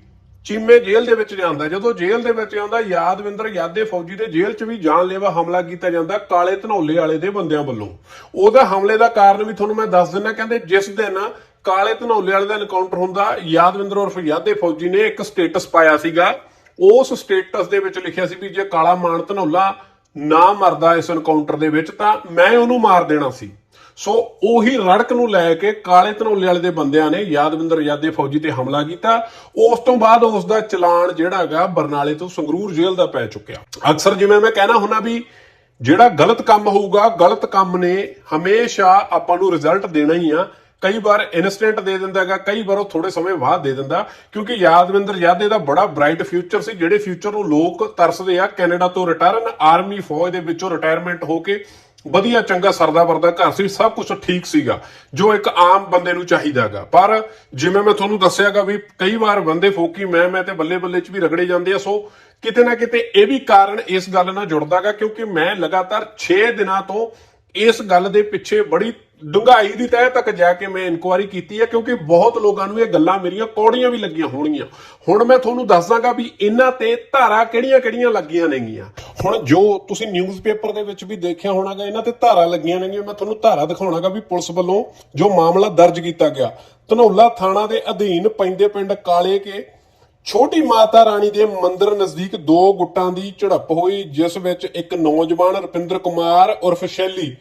ਚੀਮੇ ਜੇਲ੍ਹ ਦੇ ਵਿੱਚ ਜਾਂਦਾ ਜਦੋਂ ਜੇਲ੍ਹ ਦੇ ਵਿੱਚ ਆਉਂਦਾ ਯਾਦਵਿੰਦਰ ਯਾਦੇ ਫੌਜੀ ਦੇ ਜੇਲ੍ਹ 'ਚ ਵੀ ਜਾਨਲੇਵਾ ਹਮਲਾ ਕੀਤਾ ਜਾਂਦਾ ਕਾਲੇ ਧਨੌਲੇ ਵਾਲੇ ਦੇ ਬੰਦਿਆਂ ਵੱਲੋਂ। ਉਹਦਾ ਹਮਲੇ ਦਾ ਕਾਰਨ ਵੀ ਤੁਹਾਨੂੰ ਮੈਂ ਦੱਸ ਦਿੰਦਾ, ਕਹਿੰਦੇ ਜਿਸ ਦਿਨ ਕਾਲੇ ਧਨੌਲੇ ਵਾਲੇ ਦਾ ਐਨਕਾਊਂਟਰ ਹੁੰਦਾ, ਯਾਦਵਿੰਦਰ ਉਰਫ ਯਾਦੇ ਫੌਜੀ ਨੇ ਇੱਕ ਸਟੇਟਸ ਪਾਇਆ ਸੀਗਾ। ਉਸ ਸਟੇਟਸ ਦੇ ਵਿੱਚ ਲਿਖਿਆ ਸੀ ਵੀ ਜੇ ਕਾਲਾ ਮਾਨ ਧਨੌਲਾ ਨਾ ਮਰਦਾ ਇਸ ਐਨਕਾਊਂਟਰ ਦੇ ਵਿੱਚ, ਤਾਂ ਮੈਂ ਉਹਨੂੰ ਮਾਰ ਦੇਣਾ ਸੀ। ਸੋ ਉਹੀ ਰੜਕ ਨੂੰ ਲੈ ਕੇ ਕਾਲੇ ਧਨੋਲੇ ਵਾਲੇ ਦੇ ਬੰਦਿਆਂ ਨੇ ਯਾਦਵਿੰਦਰ ਯਾਦੇ ਫੌਜੀ ਤੇ ਹਮਲਾ ਕੀਤਾ। ਉਸ ਤੋਂ ਬਾਅਦ ਉਸ ਦਾ ਚਲਾਨ ਜਿਹੜਾ ਹੈਗਾ ਬਰਨਾਲੇ ਤੋਂ ਸੰਗਰੂਰ ਜੇਲ੍ਹ ਦਾ ਪੈ ਚੁੱਕਿਆ। ਅਕਸਰ ਜਿਵੇਂ ਮੈਂ ਕਹਿਣਾ ਹੁੰਦਾ ਵੀ ਜਿਹੜਾ ਗਲਤ ਕੰਮ ਹੋਊਗਾ, ਗਲਤ ਕੰਮ ਨੇ ਹਮੇਸ਼ਾ ਆਪਾਂ ਨੂੰ ਰਿਜ਼ਲਟ ਦੇਣਾ ਹੀ ਆ। ਕਈ ਵਾਰ ਇਨਸਟੈਂਟ ਦੇ ਦਿੰਦਾ ਹੈਗਾ, ਕਈ ਵਾਰ ਉਹ ਥੋੜੇ ਸਮੇਂ ਬਾਅਦ ਦੇ ਦਿੰਦਾ, ਕਿਉਂਕਿ ਯਾਦਵਿੰਦਰ ਯਾਦੇ ਦਾ ਬੜਾ ਬ੍ਰਾਈਟ ਫਿਊਚਰ ਸੀ, ਜਿਹੜੇ ਫਿਊਚਰ ਨੂੰ ਲੋਕ ਤਰਸਦੇ ਆ। ਕੈਨੇਡਾ ਤੋਂ ਰਿਟਰਨ ਆਰਮੀ ਫੌਜ ਦੇ ਵਿੱਚੋਂ ਰਿਟਾਇਰਮੈਂਟ ਹੋ ਕੇ ਵਧੀਆ ਚੰਗਾ ਸਰਦਾ ਵਰਦਾ ਘਰ ਸੀ, ਸਭ ਕੁਝ ਠੀਕ ਸੀਗਾ, ਜੋ ਇੱਕ ਆਮ ਬੰਦੇ ਨੂੰ ਚਾਹੀਦਾਗਾ। ਪਰ ਜਿਵੇਂ ਮੈਂ ਤੁਹਾਨੂੰ ਦੱਸਿਆਗਾ ਵੀ ਕਈ ਵਾਰ ਬੰਦੇ ਫੋਕੀ ਮੈਂ ਮੈਂ ਤੇ ਬੱਲੇ ਬੱਲੇ ਚ ਵੀ ਰਗੜੇ ਜਾਂਦੇ ਆ, ਸੋ ਕਿਤੇ ਨਾ ਕਿਤੇ ਇਹ ਵੀ ਕਾਰਨ ਇਸ ਗੱਲ ਨਾਲ ਜੁੜਦਾਗਾ, ਕਿਉਂਕਿ ਮੈਂ ਲਗਾਤਾਰ 6 ਦਿਨਾਂ ਤੋਂ ਇਸ ਗੱਲ ਦੇ ਪਿੱਛੇ ਬੜੀ ਡੂੰਘਾਈ ਦੀ ਤਹਿ ਤੱਕ ਜਾ ਕੇ ਮੈਂ ਇਨਕੁਆਇਰੀ ਕੀਤੀ ਹੈ, ਕਿਉਂਕਿ ਬਹੁਤ ਲੋਕਾਂ ਨੂੰ ਇਹ ਗੱਲਾਂ ਮੇਰੀਆਂ ਕੌੜੀਆਂ ਵੀ ਲੱਗੀਆਂ ਹੋਣਗੀਆਂ। ਹੁਣ ਮੈਂ ਤੁਹਾਨੂੰ ਦੱਸਾਂਗਾ ਵੀ ਇਹਨਾਂ ਤੇ ਧਾਰਾ ਕਿਹੜੀਆਂ-ਕਿਹੜੀਆਂ ਲੱਗੀਆਂ ਨੇਗੀਆਂ। ਹੁਣ ਜੋ ਤੁਸੀਂ ਨਿਊਜ਼ਪੇਪਰ ਦੇ ਵਿੱਚ ਵੀ ਦੇਖਿਆ ਹੋਣਾਗਾ, ਇਹਨਾਂ ਤੇ ਧਾਰਾ ਲੱਗੀਆਂ ਨੇਗੀਆਂ। ਮੈਂ ਤੁਹਾਨੂੰ ਧਾਰਾ ਦਿਖਾਉਣਾਗਾ ਵੀ ਪੁਲਿਸ ਵੱਲੋਂ ਜੋ ਮਾਮਲਾ ਦਰਜ ਕੀਤਾ ਗਿਆ, ਧਨੌਲਾ ਥਾਣਾ ਦੇ ਅਧੀਨ ਪੈਂਦੇ ਪਿੰਡ ਕਾਲੇ ਕੇ, ਛੋਟੀ ਮਾਤਾ ਰਾਣੀ ਦੇ ਮੰਦਿਰ ਨਜ਼ਦੀਕ ਦੋ ਗੁੱਟਾਂ ਦੀ ਝੜਪ ਹੋਈ, ਜਿਸ ਵਿੱਚ ਇੱਕ ਨੌਜਵਾਨ ਰੁਪਿੰਦਰ ਕੁਮਾਰ ਉਰਫ ਸ਼ੈਲੀ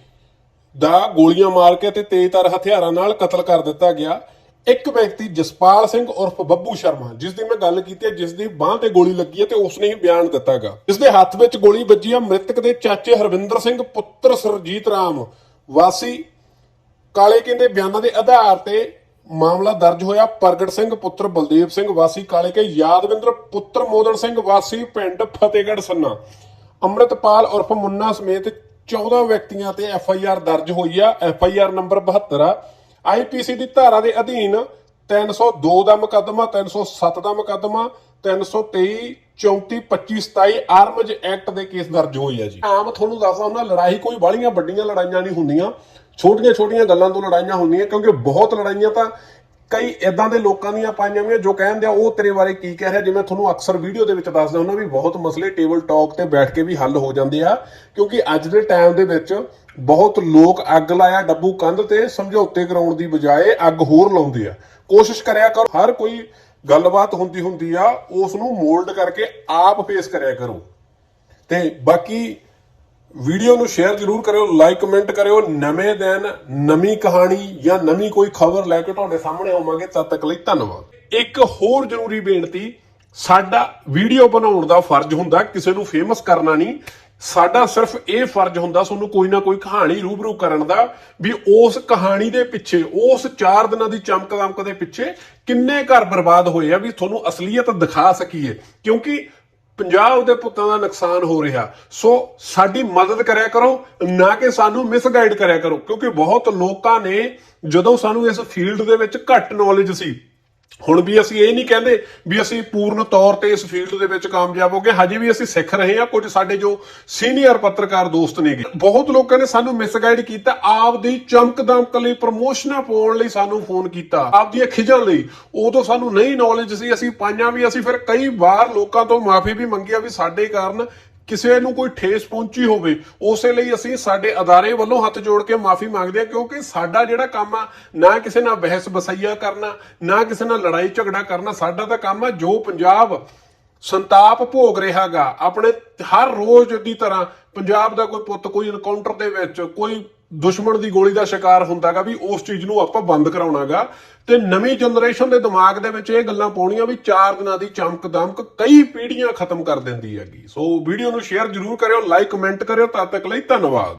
ਦਾ ਗੋਲੀਆਂ ਮਾਰ ਕੇ ਤੇ ਤੇਜ਼ਧਾਰ ਹਥਿਆਰਾਂ ਨਾਲ ਕਤਲ ਕਰ ਦਿੱਤਾ ਗਿਆ। ਇੱਕ ਵਿਅਕਤੀ ਜਸਪਾਲ ਸਿੰਘ ਉਰਫ ਬੱਬੂ ਸ਼ਰਮਾ ਜਿਸ ਦੀ ਮੈਂ ਗੱਲ ਕੀਤੀ ਹੈ ਜਿਸ ਦੀ ਬਾਹ ਤੇ ਗੋਲੀ ਲੱਗੀ ਹੈ ਤੇ ਉਸਨੇ ਹੀ ਬਿਆਨ ਦਿੱਤਾਗਾ ਇਸ ਦੇ ਹੱਥ ਵਿੱਚ ਗੋਲੀ ਵੱਜੀ ਹੈ, ਮ੍ਰਿਤਕ ਦੇ ਚਾਚੇ ਹਰਵਿੰਦਰ ਸਿੰਘ, ਪੁੱਤਰ ਸਰਜੀਤ ਰਾਮ। ਵਾਸੀ ਕਾਲੇ ਕਹਿੰਦੇ ਬਿਆਨਾਂ ਦੇ ਆਧਾਰ ਤੇ ਮਾਮਲਾ ਦਰਜ ਹੋਇਆ। ਪ੍ਰਗਟ ਸਿੰਘ, ਪੁੱਤਰ ਬਲਦੇਵ ਸਿੰਘ, ਵਾਸੀ ਕਾਲੇ ਕੇ ਯਾਦਵਿੰਦਰ, ਪੁੱਤਰ ਮੋਦਨ ਸਿੰਘ, ਵਾਸੀ ਪਿੰਡ ਫਤਿਹਗੜ੍ਹ ਸੰਨਾ। ਅੰਮ੍ਰਿਤਪਾਲ ਉਰਫ ਮੁੰਨਾ ਸਮੇਤ 14 ਵਿਅਕਤੀਆਂ ਤੇ ਐਫ ਆਈ ਆਰ ਦਰਜ ਹੋਈ ਆ। ਐਫ ਆਈ ਆਰ ਨੰਬਰ 72 ਆ। ਆਈਪੀਸੀ ਦੀ ਧਾਰਾ ਦੇ ਅਧੀਨ 302 ਦਾ ਮੁਕੱਦਮਾ 307 ਦਾ ਮੁਕੱਦਮਾ 323 34 25 27 ਆਰਮਜ ਐਕਟ ਦੇ ਕੇਸ ਦਰਜ ਹੋਏ ਆ ਜੀ। ਆਮ ਤੁਹਾਨੂੰ ਦੱਸਦਾ ਉਹਨਾਂ ਲੜਾਈ ਕੋਈ ਬਾਹਲੀਆਂ ਵੱਡੀਆਂ ਲੜਾਈਆਂ ਨਹੀਂ ਹੁੰਦੀਆਂ। ਛੋਟੀਆਂ ਛੋਟੀਆਂ ਗੱਲਾਂ ਤੋਂ ਲੜਾਈਆਂ ਹੁੰਦੀਆਂ, ਕਿਉਂਕਿ ਬਹੁਤ ਲੜਾਈਆਂ ਤਾਂ ਕਈ ਇਦਾਂ ਦੇ ਲੋਕਾਂ ਦੀਆਂ ਪਾਈਆਂ ਹੋਈਆਂ ਜੋ ਕਹਿੰਦੇ ਆ ਉਹ ਤੇਰੇ ਬਾਰੇ ਕੀ ਕਹਿ ਰਿਹਾ, ਜਿਵੇਂ ਤੁਹਾਨੂੰ ਅਕਸਰ ਵੀਡੀਓ ਦੇ ਵਿੱਚ ਦੱਸਦਾ ਹੁੰਦਾ ਵੀ ਬਹੁਤ ਮਸਲੇ ਟੇਬਲ ਟਾਕ ਤੇ ਬੈਠ ਕੇ ਵੀ ਹੱਲ ਹੋ ਜਾਂਦੇ ਆ, ਕਿਉਂਕਿ ਅੱਜ ਦੇ ਟਾਈਮ ਦੇ ਵਿੱਚ ਬਹੁਤ ਲੋਕ ਅੱਗ ਲਾਇਆ ਡੱਬੂ ਕੰਧ ਤੇ ਸਮਝੌਤੇ ਕਰਾਉਣ ਦੀ ਬਜਾਏ ਅੱਗ ਹੋਰ ਲਾਉਂਦੇ ਆ। ਕੋਸ਼ਿਸ਼ ਕਰਿਆ ਕਰੋ, ਹਰ ਕੋਈ ਗੱਲਬਾਤ ਹੁੰਦੀ ਹੁੰਦੀ ਆ, ਉਸ ਨੂੰ ਮੋਲਡ ਕਰਕੇ ਆਪ ਫੇਸ ਕਰਿਆ ਕਰੋ। ਤੇ ਬਾਕੀ ਵੀਡੀਓ ਨੂੰ ਸ਼ੇਅਰ ਜ਼ਰੂਰ ਕਰਿਓ ਲਾਈਕ ਕਮੈਂਟ ਕਰਿਓ। ਨਵੇਂ ਦਿਨ, ਨਵੀਂ ਕਹਾਣੀ ਜਾਂ ਨਵੀਂ ਕੋਈ ਖਬਰ ਲੈ ਕੇ ਤੁਹਾਡੇ ਸਾਹਮਣੇ ਆਵਾਂਗੇ, ਤਦ ਤੱਕ ਲਈ ਧੰਨਵਾਦ। ਇੱਕ ਹੋਰ ਜ਼ਰੂਰੀ ਬੇਨਤੀ, ਸਾਡਾ ਵੀਡੀਓ ਬਣਾਉਣ ਦਾ ਫਰਜ਼ ਹੁੰਦਾ, ਕਿਸੇ ਨੂੰ ਫੇਮਸ ਕਰਨਾ ਨਹੀਂ। ਸਾਡਾ ਸਿਰਫ ਇਹ ਫਰਜ਼ ਹੁੰਦਾ, ਤੁਹਾਨੂੰ ਕੋਈ ਨਾ ਕੋਈ ਕਹਾਣੀ ਰੂਬਰੂ ਕਰਨ ਦਾ, ਵੀ ਉਸ ਕਹਾਣੀ ਦੇ ਪਿੱਛੇ, ਉਸ 4 ਦਿਨਾਂ ਦੀ ਚਮਕ ਦਮਕ ਦੇ ਪਿੱਛੇ ਕਿੰਨੇ ਘਰ ਬਰਬਾਦ ਹੋਏ ਆ, ਵੀ ਤੁਹਾਨੂੰ ਅਸਲੀਅਤ ਦਿਖਾ ਸਕੀਏ। ਕਿਉਂਕਿ ਪੰਜਾਬ ਦੇ ਪੁੱਤਾਂ ਦਾ ਨੁਕਸਾਨ ਹੋ ਰਿਹਾ। ਸੋ ਸਾਡੀ ਮਦਦ ਕਰਿਆ ਕਰੋ, ਨਾ ਕਿ ਸਾਨੂੰ ਮਿਸਗਾਈਡ ਕਰਿਆ ਕਰੋ, ਕਿਉਂਕਿ ਬਹੁਤ ਲੋਕਾਂ ਨੇ ਜਦੋਂ ਸਾਨੂੰ ਇਸ ਫੀਲਡ ਦੇ ਵਿੱਚ ਘੱਟ ਨੌਲੇਜ ਸੀ ਹੁਣ ਵੀ ਅਸੀਂ ਇਹ ਨਹੀਂ ਕਹਿੰਦੇ ਵੀ ਅਸੀਂ ਪੂਰਨ ਤੌਰ ਤੇ ਇਸ ਫੀਲਡ ਦੇ ਵਿੱਚ ਕਾਮਯਾਬ ਹੋ ਗਏ। ਹਜੇ ਵੀ ਅਸੀਂ ਸਿੱਖ ਰਹੇ ਹਾਂ। ਕੁਝ ਸਾਡੇ ਜੋ ਸੀਨੀਅਰ ਪੱਤਰਕਾਰ ਦੋਸਤ ਨੇਗੇ। ਬਹੁਤ ਲੋਕਾਂ ਨੇ ਸਾਨੂੰ ਮਿਸਗਾਈਡ ਕੀਤਾ, ਆਪਦੀ ਚਮਕ ਦਮਕ ਲਈ ਪ੍ਰਮੋਸ਼ਨਾਂ ਪਾਉਣ ਲਈ ਸਾਨੂੰ ਫੋਨ ਕੀਤਾ ਆਪਦੀਆਂ ਖਿਜਾਂ ਲਈ। ਉਦੋਂ ਸਾਨੂੰ ਨਹੀਂ ਨੌਲੇਜ ਸੀ। ਅਸੀਂ ਪਾਈਆਂ ਵੀ, ਅਸੀਂ ਫਿਰ ਕਈ ਵਾਰ ਲੋਕਾਂ ਤੋਂ ਮਾਫੀ ਵੀ ਮੰਗਿਆ ਵੀ ਸਾਡੇ ਕਾਰਨ ਕਿਸੇ ਨੂੰ ਕੋਈ ਠੇਸ ਪਹੁੰਚੀ ਹੋਵੇ, ਉਸੇ ਲਈ ਅਸੀਂ ਸਾਡੇ ਅਦਾਰੇ ਵੱਲੋਂ ਹੱਥ ਜੋੜ ਕੇ ਮਾਫੀ ਮੰਗਦੇ ਹਾਂ, ਕਿਉਂਕਿ ਸਾਡਾ ਜਿਹੜਾ ਕੰਮ ਆ, ਨਾ ਕਿਸੇ ਨਾਲ ਬਹਿਸ ਬਸਈਆ ਕਰਨਾ, ਨਾ ਕਿਸੇ ਨਾਲ ਲੜਾਈ ਝਗੜਾ ਕਰਨਾ, ਸਾਡਾ ਤਾਂ ਕੰਮ ਆ ਜੋ ਪੰਜਾਬ ਸੰਤਾਪ ਭੋਗ ਰਿਹਾਗਾ। ਆਪਣੇ ਹਰ ਰੋਜ਼ ਦੀ ਤਰ੍ਹਾਂ ਪੰਜਾਬ ਦਾ ਕੋਈ ਪੁੱਤ ਕੋਈ ਇਨਕਾਊਂਟਰ ਦੇ ਵਿੱਚ, ਕੋਈ ਦੁਸ਼ਮਣ ਦੀ ਗੋਲੀ ਦਾ ਸ਼ਿਕਾਰ ਹੁੰਦਾਗਾ ਵੀ ਉਸ ਚੀਜ਼ ਨੂੰ ਆਪਾਂ ਬੰਦ ਕਰਾਉਣਾਗਾ। ਤੇ ਨਵੀਂ ਜਨਰੇਸ਼ਨ ਦੇ ਦਿਮਾਗ ਦੇ ਵਿੱਚ ਇਹ ਗੱਲਾਂ ਪਾਉਣੀਆਂ ਵੀ ਚਾਰ ਦਿਨਾਂ ਦੀ ਚਮਕ ਦਮਕ ਕਈ ਪੀੜ੍ਹੀਆਂ ਖਤਮ ਕਰ ਦਿੰਦੀ ਹੈਗੀ। ਸੋ ਵੀਡੀਓ ਨੂੰ ਸ਼ੇਅਰ ਜ਼ਰੂਰ ਕਰਿਓ, ਲਾਈਕ, ਕਮੈਂਟ ਕਰਿਓ, ਤਦ ਤੱਕ ਲਈ ਧੰਨਵਾਦ।